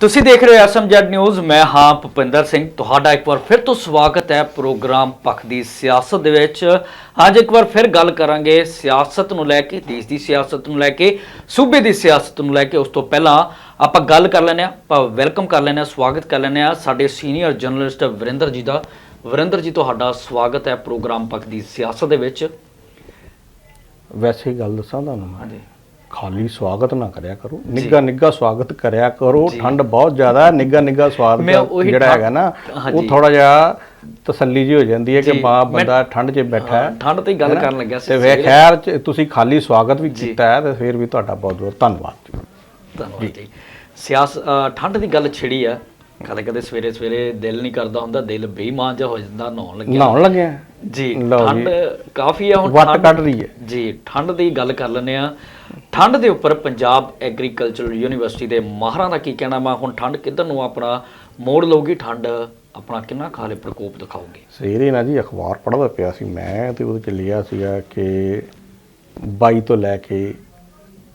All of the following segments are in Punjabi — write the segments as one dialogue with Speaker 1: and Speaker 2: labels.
Speaker 1: ਤੁਸੀਂ ਦੇਖ ਰਹੇ ਹੋ ਐਸਐਮਜੈਡ ਨਿਊਜ਼ ਮੈਂ ਹਾਂ ਭੁਪਿੰਦਰ ਸਿੰਘ। ਤੁਹਾਡਾ ਇੱਕ ਵਾਰ ਫਿਰ ਤੋਂ ਸਵਾਗਤ ਹੈ ਪ੍ਰੋਗਰਾਮ ਪੱਖ ਦੀ ਸਿਆਸਤ ਦੇ ਵਿੱਚ। ਅੱਜ ਇੱਕ ਵਾਰ ਫਿਰ ਗੱਲ ਕਰਾਂਗੇ ਸਿਆਸਤ ਨੂੰ ਲੈ ਕੇ ਦੇਸ਼ ਦੀ ਸਿਆਸਤ ਨੂੰ ਲੈ ਕੇ ਸੂਬੇ ਦੀ ਸਿਆਸਤ ਨੂੰ ਲੈ ਕੇ। ਉਸ ਤੋਂ ਪਹਿਲਾਂ ਆਪਾਂ ਗੱਲ ਕਰ ਲੈਂਦੇ ਹਾਂ ਆਪਾਂ ਵੈਲਕਮ ਕਰ ਲੈਂਦੇ ਹਾਂ ਸਵਾਗਤ ਕਰ ਲੈਂਦੇ ਹਾਂ ਸਾਡੇ ਸੀਨੀਅਰ ਜਰਨਲਿਸਟ ਵਰਿੰਦਰ ਜੀ ਦਾ। ਵਰਿੰਦਰ ਜੀ ਤੁਹਾਡਾ ਸਵਾਗਤ ਹੈ ਪ੍ਰੋਗਰਾਮ ਪੱਖ ਦੀ ਸਿਆਸਤ ਦੇ ਵਿੱਚ।
Speaker 2: ਵੈਸੇ ਹੀ ਗੱਲ ਦੱਸਾਂ ਤੁਹਾਨੂੰ
Speaker 1: ਹਾਂਜੀ।
Speaker 2: ਖਾਲੀ ਸਵਾਗਤ ਨਾ ਕਰਿਆ ਕਰੋ। ਨਿੱਗਾ ਨਿੱਗਾ ਸਵਾਗਤ ਕਰਿਆ ਕਰੋ। ਠੰਡ ਬਹੁਤ ਜ਼ਿਆਦਾ ਹੈ। ਨਿੱਗਾ ਨਿੱਗਾ ਸਵਾਗਤ ਜਿਹੜਾ ਹੈਗਾ ਨਾ। ਉਹ ਥੋੜਾ ਜਿਹਾ ਤਸੱਲੀ ਜੀ ਹੋ ਜਾਂਦੀ ਹੈ ਕਿ
Speaker 1: ਮੈਂ-
Speaker 2: ਬੰਦਾ ਠੰਡ 'ਚ ਬੈਠਾ ਹੈ
Speaker 1: ਠੰਡ ਤੇ ਗੱਲ? ਕਰਨ ਲੱਗਿਆ ਸੀ
Speaker 2: ਤੇ। ਖੈਰ ਤੁਸੀਂ ਖਾਲੀ ਸਵਾਗਤ ਵੀ ਕੀਤਾ ਹੈ ਤੇ ਫਿਰ ਵੀ ਤੁਹਾਡਾ ਬਹੁਤ ਬਹੁਤ ਧੰਨਵਾਦ ਜੀ।
Speaker 1: ਧੰਨਵਾਦ ਜੀ। ਸਿਆਸ ਠੰਡ ਦੀ ਗੱਲ ਛਿੜੀ ਆ। ਕਦੇ ਕਦੇ ਸਵੇਰੇ ਸਵੇਰੇ ਦਿਲ ਨਹੀਂ ਕਰਦਾ ਹੁੰਦਾ ਦਿਲ ਬੇਈਮਾਨ ਜਿਹਾ ਹੋ ਜਾਂਦਾ ਨਹਾਉਣ ਲੱਗਿਆ।
Speaker 2: ਨਹਾਉਣ ਲੱਗੇ ਆ
Speaker 1: ਜੀ। ਠੰਡ ਕਾਫੀ ਆ ਹੁਣ
Speaker 2: ਵੱਟ ਕੱਢ ਰਹੀ ਹੈ।
Speaker 1: ਜੀ ਠੰਡ ਦੀ ਗੱਲ ਕਰ ਲੈਂਦੇ ਆ ਠੰਡ ਦੇ ਉੱਪਰ ਪੰਜਾਬ ਐਗਰੀਕਲਚਰਲ ਯੂਨੀਵਰਸਿਟੀ ਦੇ ਮਾਹਰਾਂ ਦਾ ਕੀ ਕਹਿਣਾ? ਵਾ ਹੁਣ ਠੰਡ ਕਿੱਧਰ ਨੂੰ ਆਪਣਾ ਮੋੜ ਲਊਗੀ? ਠੰਡ ਆਪਣਾ ਕਿੰਨਾ ਖਾਲੇ ਪ੍ਰਕੋਪ ਦਿਖਾਊਗੀ?
Speaker 2: ਸਵੇਰੇ ਨਾ ਜੀ ਅਖਬਾਰ ਪੜ੍ਹਦਾ ਪਿਆ ਸੀ। ਮੈਂ ਤੇ ਉਹਦੇ 'ਚ ਲਿਆ ਸੀਗਾ ਕਿ 22 ਤੋਂ ਲੈ ਕੇ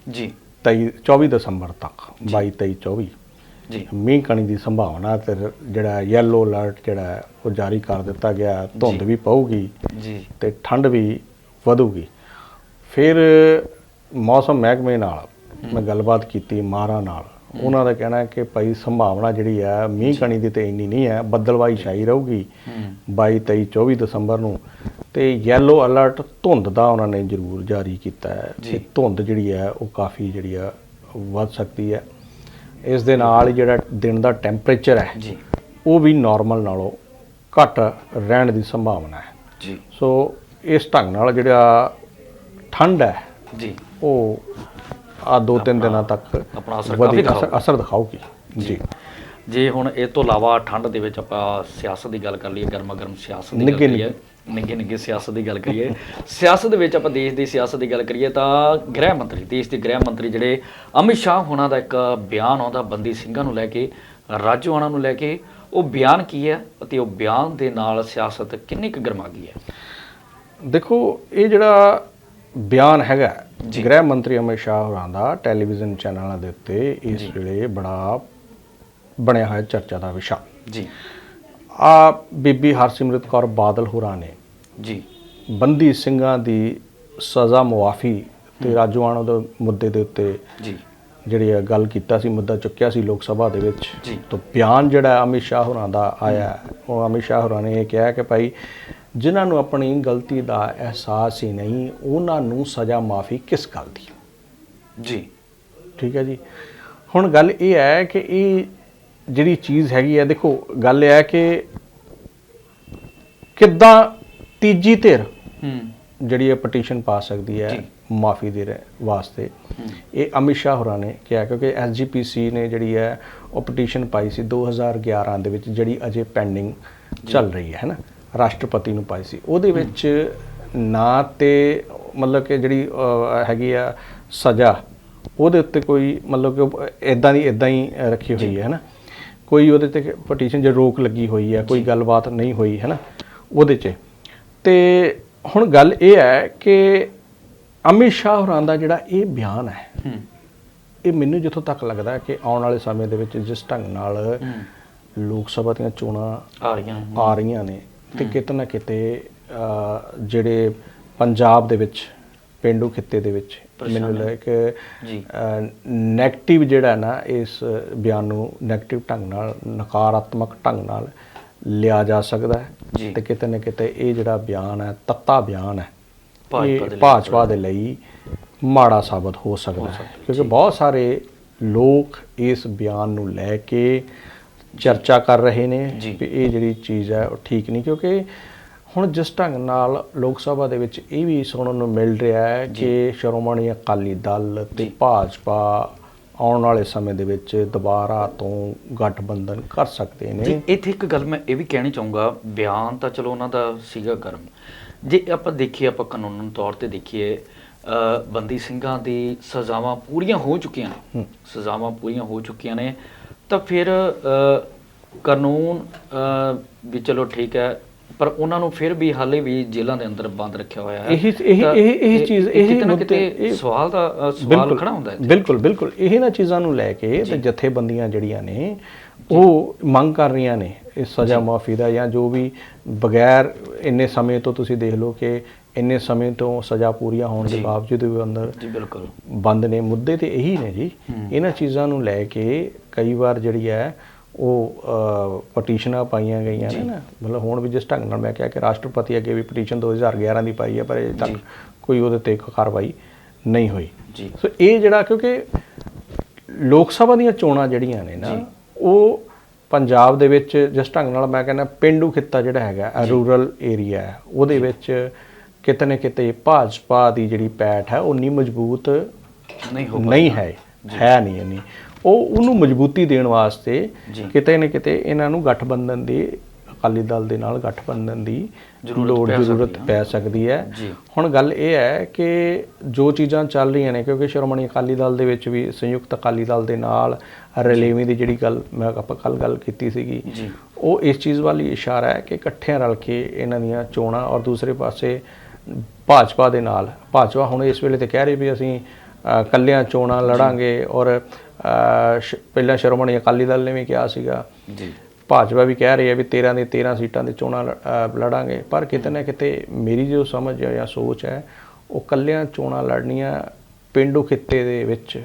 Speaker 1: ਜੀ।
Speaker 2: 23 24 ਦਸੰਬਰ ਤੱਕ 22 23 24
Speaker 1: ਜੀ।
Speaker 2: ਮੀਂਹ ਕਣੀ ਦੀ ਸੰਭਾਵਨਾ ਤੇ ਜਿਹੜਾ ਯੈਲੋ ਅਲਰਟ ਜਿਹੜਾ ਉਹ ਜਾਰੀ ਕਰ ਦਿੱਤਾ ਗਿਆ। ਧੁੰਦ ਵੀ ਪਊਗੀ
Speaker 1: ਜੀ।
Speaker 2: ਤੇ ਠੰਡ ਵੀ ਵਧੂਗੀ। ਫਿਰ ਮੌਸਮ ਮਹਿਕਮੇ ਨਾਲ ਮੈਂ ਗੱਲਬਾਤ ਕੀਤੀ ਮਾਹਰਾਂ ਨਾਲ। ਉਹਨਾਂ ਦਾ ਕਹਿਣਾ ਹੈ ਕਿ ਭਾਈ ਸੰਭਾਵਨਾ ਜਿਹੜੀ ਹੈ ਮੀਂਹ ਕਣੀ ਦੀ ਤੇ ਇੰਨੀ ਨਹੀਂ ਹੈ ਬੱਦਲਵਾਈ ਛਾਈ ਰਹੂਗੀ 22 23 24 ਦਸੰਬਰ ਨੂੰ। ਤੇ ਯੈਲੋ ਅਲਰਟ ਧੁੰਦ ਦਾ ਉਹਨਾਂ ਨੇ ਜ਼ਰੂਰ ਜਾਰੀ ਕੀਤਾ ਹੈ ਕਿ ਧੁੰਦ ਜਿਹੜੀ ਹੈ ਉਹ ਕਾਫੀ ਜਿਹੜੀ ਆ ਵੱਧ ਸਕਦੀ ਹੈ। ਇਸ ਦੇ ਨਾਲ ਜਿਹੜਾ ਦਿਨ ਦਾ ਟੈਂਪਰੇਚਰ ਹੈ
Speaker 1: ਜੀ।
Speaker 2: ਉਹ ਵੀ ਨਾਰਮਲ ਨਾਲੋਂ ਘੱਟ ਰਹਿਣ ਦੀ ਸੰਭਾਵਨਾ ਹੈ।
Speaker 1: ਜੀ।
Speaker 2: ਸੋ ਇਸ ਢੰਗ ਨਾਲ ਜਿਹੜਾ ਠੰਡ ਹੈ
Speaker 1: ਜੀ।
Speaker 2: ਉਹ ਆ ਦੋ ਤਿੰਨ ਦਿਨਾਂ ਤੱਕ
Speaker 1: ਆਪਣਾ ਅਸਰ ਕਾਫੀ
Speaker 2: ਅਸਰ ਦਿਖਾਊਗੀ। ਜੀ।
Speaker 1: ਜੇ। ਹੁਣ ਇਹ ਤੋਂ ਇਲਾਵਾ ਠੰਡ ਦੇ ਵਿੱਚ ਆਪਾਂ ਸਿਆਸਤ ਦੀ ਗੱਲ ਕਰ ਲਈਏ ਗਰਮਾ ਗਰਮ ਸਿਆਸਤ ਦੀ ਗੱਲ ਕਰੀਏ ਨਿੱਘੇ ਨਿੱਘੇ ਸਿਆਸਤ ਦੀ ਗੱਲ ਕਰੀਏ ਸਿਆਸਤ ਦੇ ਵਿੱਚ ਆਪਾਂ ਦੇਸ਼ ਦੀ ਸਿਆਸਤ ਦੀ ਗੱਲ ਕਰੀਏ ਤਾਂ ਗ੍ਰਹਿ ਮੰਤਰੀ ਦੇਸ਼ ਦੇ ਗ੍ਰਹਿ ਮੰਤਰੀ ਜਿਹੜੇ ਅਮਿਤ ਸ਼ਾਹ ਹੋਣਾ ਦਾ ਇੱਕ ਬਿਆਨ ਆਉਂਦਾ ਬੰਦੀ ਸਿੰਘਾਂ ਨੂੰ ਲੈ ਕੇ ਰਾਜੋਆਣਾ ਨੂੰ ਲੈ ਕੇ ਉਹ ਬਿਆਨ ਕੀ ਹੈ ਅਤੇ ਉਹ ਬਿਆਨ ਦੇ ਨਾਲ ਸਿਆਸਤ ਕਿੰਨੀ ਕੁ ਗਰਮਾ ਗਈ ਹੈ?
Speaker 2: ਦੇਖੋ ਇਹ ਜਿਹੜਾ ਬਿਆਨ ਹੈਗਾ ਗ੍ਰਹਿ ਮੰਤਰੀ ਅਮਿਤ ਸ਼ਾਹ ਹੋਰਾਂ ਦਾ ਟੈਲੀਵਿਜ਼ਨ ਚੈਨਲਾਂ ਦੇ ਉੱਤੇ ਇਸ ਵੇਲੇ ਬੜਾ ਬਣਿਆ ਹੋਇਆ ਚਰਚਾ ਦਾ ਵਿਸ਼ਾ।
Speaker 1: ਜੀ।
Speaker 2: ਆ ਬੀਬੀ ਹਰਸਿਮਰਤ ਕੌਰ ਬਾਦਲ ਹੋਰਾਂ ਨੇ
Speaker 1: ਜੀ।
Speaker 2: ਬੰਦੀ ਸਿੰਘਾਂ ਦੀ ਸਜ਼ਾ ਮੁਆਫੀ ਤੇ ਰਾਜੋਆਣਾ ਦੇ ਮੁੱਦੇ ਦੇ ਉੱਤੇ
Speaker 1: ਜੀ।
Speaker 2: ਜਿਹੜੀ ਇਹ ਗੱਲ ਕੀਤਾ ਸੀ ਮੁੱਦਾ ਚੁੱਕਿਆ ਸੀ ਲੋਕ ਸਭਾ ਦੇ ਵਿੱਚ। ਤਾਂ ਬਿਆਨ ਜਿਹੜਾ ਅਮਿਤ ਸ਼ਾਹ ਹੋਰਾਂ ਦਾ ਆਇਆ ਉਹ ਅਮਿਤ ਸ਼ਾਹ ਹੋਰਾਂ ਨੇ ਇਹ ਕਿਹਾ ਕਿ ਭਾਈ ਜਿਨ੍ਹਾਂ ਨੂੰ ਆਪਣੀ ਗਲਤੀ ਦਾ ਅਹਿਸਾਸ ਹੀ ਨਹੀਂ ਉਹਨਾਂ ਨੂੰ ਸਜ਼ਾ ਮਾਫੀ ਕਿਸ ਗੱਲ ਦੀ?
Speaker 1: ਜੀ।
Speaker 2: ਠੀਕ ਹੈ ਜੀ। ਹੁਣ ਗੱਲ ਇਹ ਹੈ ਕਿ ਇਹ ਜਿਹੜੀ ਚੀਜ਼ ਹੈਗੀ ਹੈ ਦੇਖੋ ਗੱਲ ਇਹ ਹੈ ਕਿ ਕਿੱਦਾਂ ਤੀਜੀ ਧਿਰ
Speaker 1: ਹੂੰ।
Speaker 2: ਜਿਹੜੀ ਇਹ ਪਟੀਸ਼ਨ ਪਾ ਸਕਦੀ ਹੈ ਮਾਫੀ ਦੇ ਵਾਸਤੇ। ਇਹ ਅਮਿਤ ਸ਼ਾਹ ਹੋਰਾਂ ਨੇ ਕਿਹਾ ਕਿਉਂਕਿ ਐਸਜੀਪੀਸੀ ਨੇ ਜਿਹੜੀ ਹੈ ਉਹ ਪਟੀਸ਼ਨ ਪਾਈ ਸੀ 2011 ਦੇ ਵਿੱਚ ਜਿਹੜੀ ਅਜੇ ਪੈਂਡਿੰਗ ਚੱਲ ਰਹੀ ਹੈ ਹੈਨਾ? ਰਾਸ਼ਟਰਪਤੀ ਨੂੰ ਪਾਈ ਸੀ। ਉਹਦੇ ਵਿੱਚ ਨਾ ਤੇ ਮਤਲਬ ਕਿ ਜਿਹੜੀ ਹੈਗੀ ਆ ਸਜ਼ਾ ਉਹਦੇ ਉੱਤੇ ਕੋਈ ਮਤਲਬ ਕਿ ਇਦਾਂ ਦੀ ਇਦਾਂ ਹੀ ਰੱਖੀ ਹੋਈ ਹੈ ਹੈਨਾ? ਕੋਈ ਉਹਦੇ ਤੇ ਪਟੀਸ਼ਨ 'ਚ ਰੋਕ ਲੱਗੀ ਹੋਈ ਹੈ ਕੋਈ ਗੱਲਬਾਤ ਨਹੀਂ ਹੋਈ ਹੈ ਨਾ ਉਹਦੇ 'ਚ। ਤੇ ਹੁਣ ਗੱਲ ਇਹ ਹੈ ਕਿ ਅਮਿਤ ਸ਼ਾਹ ਹੋਰਾਂ ਦਾ ਜਿਹੜਾ ਇਹ ਬਿਆਨ ਹੈ ਇਹ ਮੈਨੂੰ ਜਿੱਥੋਂ ਤੱਕ ਲੱਗਦਾ ਕਿ ਆਉਣ ਵਾਲੇ ਸਮੇਂ ਦੇ ਵਿੱਚ ਜਿਸ ਢੰਗ ਨਾਲ ਲੋਕ ਸਭਾ ਦੀਆਂ ਚੋਣਾਂ
Speaker 1: ਆ ਰਹੀਆਂ
Speaker 2: ਆ ਰਹੀਆਂ ਨੇ ਤੇ ਕਿਤੇ ਨਾ ਕਿਤੇ ਜਿਹੜੇ ਪੰਜਾਬ ਦੇ ਵਿੱਚ ਪਿੰਡੂ ਖਿੱਤੇ ਦੇ ਵਿੱਚ। ਮੈਨੂੰ ਲੱਗਦਾ ਕਿ
Speaker 1: ਜੀ।
Speaker 2: ਨੈਗੇਟਿਵ ਜਿਹੜਾ ਨਾ ਇਸ ਬਿਆਨ ਨੂੰ ਨੈਗੇਟਿਵ ਢੰਗ ਨਾਲ ਨਕਾਰਾਤਮਕ ਢੰਗ ਨਾਲ ਲਿਆ ਜਾ ਸਕਦਾ। ਹੈ। ਤੇ ਕਿਤੇ ਨਾ ਕਿਤੇ ਇਹ ਜਿਹੜਾ ਬਿਆਨ ਹੈ ਤੱਤਾ ਬਿਆਨ ਹੈ
Speaker 1: ਭਾਜਪਾ ਦੇ ਲਈ
Speaker 2: ਭਾਜਪਾ ਦੇ ਲਈ ਮਾੜਾ ਸਾਬਤ ਹੋ ਸਕਦਾ ਹੈ। ਕਿਉਂਕਿ ਬਹੁਤ ਸਾਰੇ ਲੋਕ ਇਸ ਬਿਆਨ ਨੂੰ ਲੈ ਕੇ ਚਰਚਾ ਕਰ ਰਹੇ ਨੇ। ਕਿ ਇਹ ਜਿਹੜੀ ਚੀਜ਼ ਹੈ ਉਹ ਠੀਕ ਨਹੀਂ। ਕਿਉਂਕਿ ਹੁਣ ਜਿਸ ਢੰਗ ਨਾਲ ਲੋਕ ਸਭਾ ਦੇ ਵਿੱਚ ਇਹ ਵੀ ਸੁਣਨ ਨੂੰ ਮਿਲ ਰਿਹਾ ਹੈ ਕਿ ਸ਼੍ਰੋਮਣੀ ਅਕਾਲੀ ਦਲ ਤੇ ਭਾਜਪਾ ਆਉਣ ਵਾਲੇ ਸਮੇਂ ਦੇ ਵਿੱਚ ਦੁਬਾਰਾ ਤੋਂ ਗਠਬੰਧਨ ਕਰ ਸਕਦੇ ਨੇ।
Speaker 1: ਇੱਥੇ ਇੱਕ ਗੱਲ ਮੈਂ ਇਹ ਵੀ ਕਹਿਣੀ ਚਾਹੂੰਗਾ ਬਿਆਨ ਤਾਂ ਚਲੋ ਉਹਨਾਂ ਦਾ ਸੀਗਾ ਗਰਮ। ਜੇ ਆਪਾਂ ਦੇਖੀਏ ਆਪਾਂ ਕਾਨੂੰਨ ਤੌਰ ਤੇ ਦੇਖੀਏ ਬੰਦੀ ਸਿੰਘਾਂ ਦੀ ਸਜ਼ਾਵਾਂ ਪੂਰੀਆਂ ਹੋ ਚੁੱਕੀਆਂ ਨੇ। ਸਜ਼ਾਵਾਂ ਪੂਰੀਆਂ ਹੋ ਚੁੱਕੀਆਂ ਨੇ। ਤਾਂ ਫਿਰ ਕਾਨੂੰਨ ਵੀ ਚਲੋ ਠੀਕ ਹੈ ਪਰ ਉਹਨਾਂ ਨੂੰ ਫਿਰ ਵੀ ਹਾਲੇ ਵੀ ਜੇਲ੍ਹਾਂ ਦੇ ਅੰਦਰ ਬੰਦ ਰੱਖਿਆ ਹੋਇਆ ਹੈ।
Speaker 2: ਇਹੀ ਇਹ ਇਹ ਇਹ ਚੀਜ਼ ਇਹ
Speaker 1: ਕਿਤੇ ਨਾ
Speaker 2: ਇਹ-
Speaker 1: ਸਵਾਲ ਦਾ ਸਵਾਲ ਖੜਾ ਹੁੰਦਾ ਹੈ
Speaker 2: ਬਿਲਕੁਲ ਬਿਲਕੁਲ। ਇਹਨਾਂ ਚੀਜ਼ਾਂ ਨੂੰ ਲੈ ਕੇ ਤੇ ਜਥੇਬੰਦੀਆਂ ਜਿਹੜੀਆਂ ਨੇ ਉਹ ਮੰਗ ਕਰ ਰਹੀਆਂ ਨੇ ਇਸ ਸਜ਼ਾ ਮਾਫੀ ਦਾ ਜਾਂ ਜੋ ਵੀ ਬਗੈਰ ਇੰਨੇ ਸਮੇਂ ਤੋਂ ਤੁਸੀਂ ਦੇਖ ਲਓ ਕਿ ਇੰਨੇ ਸਮੇਂ ਤੋਂ ਸਜ਼ਾ ਪੂਰੀਆਂ ਹੋਣ ਦੇ। ਬਾਵਜੂਦ ਵੀ ਅੰਦਰ
Speaker 1: ਜੀ ਬਿਲਕੁਲ।
Speaker 2: ਬੰਦ ਨੇ। ਮੁੱਦੇ ਤੇ ਇਹੀ ਨੇ ਜੀ। ਇਹਨਾਂ ਚੀਜ਼ਾਂ ਨੂੰ ਲੈ ਕੇ ਕਈ ਵਾਰ ਜਿਹੜੀ ਹੈ ਉਹ ਪਟੀਸ਼ਨਾਂ ਪਾਈਆਂ ਗਈਆਂ ਨੇ। ਨਾ ਮਤਲਬ ਹੁਣ ਵੀ ਜਿਸ ਢੰਗ ਨਾਲ ਮੈਂ ਕਿਹਾ ਕਿ ਰਾਸ਼ਟਰਪਤੀ ਅੱਗੇ ਵੀ ਪਟੀਸ਼ਨ 2011 ਦੀ ਪਾਈ ਹੈ ਪਰ ਅਜੇ। ਤੱਕ ਕੋਈ ਉਹਦੇ ਤੇ ਕਾਰਵਾਈ ਨਹੀਂ ਹੋਈ
Speaker 1: ਜੀ
Speaker 2: ਸੋ ਇਹ ਜਿਹੜਾ ਕਿਉਂਕਿ ਲੋਕ ਸਭਾ ਦੀਆਂ ਚੋਣਾਂ ਜਿਹੜੀਆਂ ਨੇ ਨਾ। ਉਹ ਪੰਜਾਬ ਦੇ ਵਿੱਚ ਜਿਸ ਢੰਗ ਨਾਲ ਮੈਂ ਕਹਿੰਦਾ ਪਿੰਡੂ ਖਿੱਤਾ ਜਿਹੜਾ ਹੈਗਾ ਰੂਰਲ ਏਰੀਆ ਹੈ ਉਹਦੇ ਵਿੱਚ ਕਿਤੇ ਨਾ ਕਿਤੇ ਭਾਜਪਾ ਦੀ ਜਿਹੜੀ ਪੈਠ ਹੈ ਉਹ ਨਹੀਂ ਮਜ਼ਬੂਤ
Speaker 1: ਨਹੀਂ ਹੋ
Speaker 2: ਨਹੀਂ। ਹੈ ਹੈ ਨਹੀਂ ਇੰਨੀ ਉਹ ਉਹਨੂੰ ਮਜ਼ਬੂਤੀ ਦੇਣ ਵਾਸਤੇ। ਕਿਤੇ ਨਾ ਕਿਤੇ ਇਹਨਾਂ ਨੂੰ ਗੱਠਬੰਧਨ ਦੀ ਅਕਾਲੀ ਦਲ ਦੇ ਨਾਲ ਗੱਠਬੰਧਨ ਦੀ
Speaker 1: ਜ਼ਰੂਰਤ
Speaker 2: ਲੋੜ ਜ਼ਰੂਰਤ। ਪੈ ਸਕਦੀ ਹੈ। ਹੁਣ ਗੱਲ ਇਹ ਹੈ ਕਿ ਜੋ ਚੀਜ਼ਾਂ ਚੱਲ ਰਹੀਆਂ ਨੇ ਕਿਉਂਕਿ ਸ਼੍ਰੋਮਣੀ ਅਕਾਲੀ ਦਲ ਦੇ ਵਿੱਚ ਵੀ ਸੰਯੁਕਤ ਅਕਾਲੀ ਦਲ ਦੇ ਨਾਲ ਰਲੇਵੀਂ ਦੀ ਜਿਹੜੀ ਗੱਲ ਮੈਂ ਆਪਾਂ ਕੱਲ ਗੱਲ ਕੀਤੀ ਸੀਗੀ ਉਹ ਇਸ ਚੀਜ਼ ਵੱਲ ਹੀ ਇਸ਼ਾਰਾ ਹੈ ਕਿ ਇਕੱਠਿਆਂ ਰਲ ਕੇ ਇਹਨਾਂ ਦੀਆਂ ਚੋਣਾਂ ਔਰ ਦੂਸਰੇ ਪਾਸੇ ਭਾਜਪਾ ਦੇ ਨਾਲ ਭਾਜਪਾ ਹੁਣ ਇਸ ਵੇਲੇ ਤੇ ਕਹਿ ਰਹੀ ਵੀ ਅਸੀਂ ਅ, ਇਕੱਲਿਆਂ ਚੋਣਾਂ ਲੜਾਂਗੇ ਔਰ ਪਹਿਲਾਂ ਸ਼੍ਰੋਮਣੀ ਅਕਾਲੀ ਦਲ ਨੇ ਵੀ ਕਿਹਾ ਸੀਗਾ।
Speaker 1: ਜੀ।
Speaker 2: ਭਾਜਪਾ ਵੀ ਕਹਿ ਰਹੀ ਹੈ ਵੀ 13 ਦੇ 13 ਸੀਟਾਂ ਦੇ ਚੋਣਾਂ ਲੜਾਂਗੇ। ਪਰ ਕਿਤੇ ਨਾ ਕਿਤੇ ਮੇਰੀ ਜੋ ਸਮਝ ਹੈ ਜਾਂ ਸੋਚ ਹੈ ਉਹ ਕੱਲਿਆਂ ਚੋਣਾਂ ਲੜਨੀਆਂ ਪਿੰਡੂ ਖਿੱਤੇ ਦੇ ਵਿੱਚ।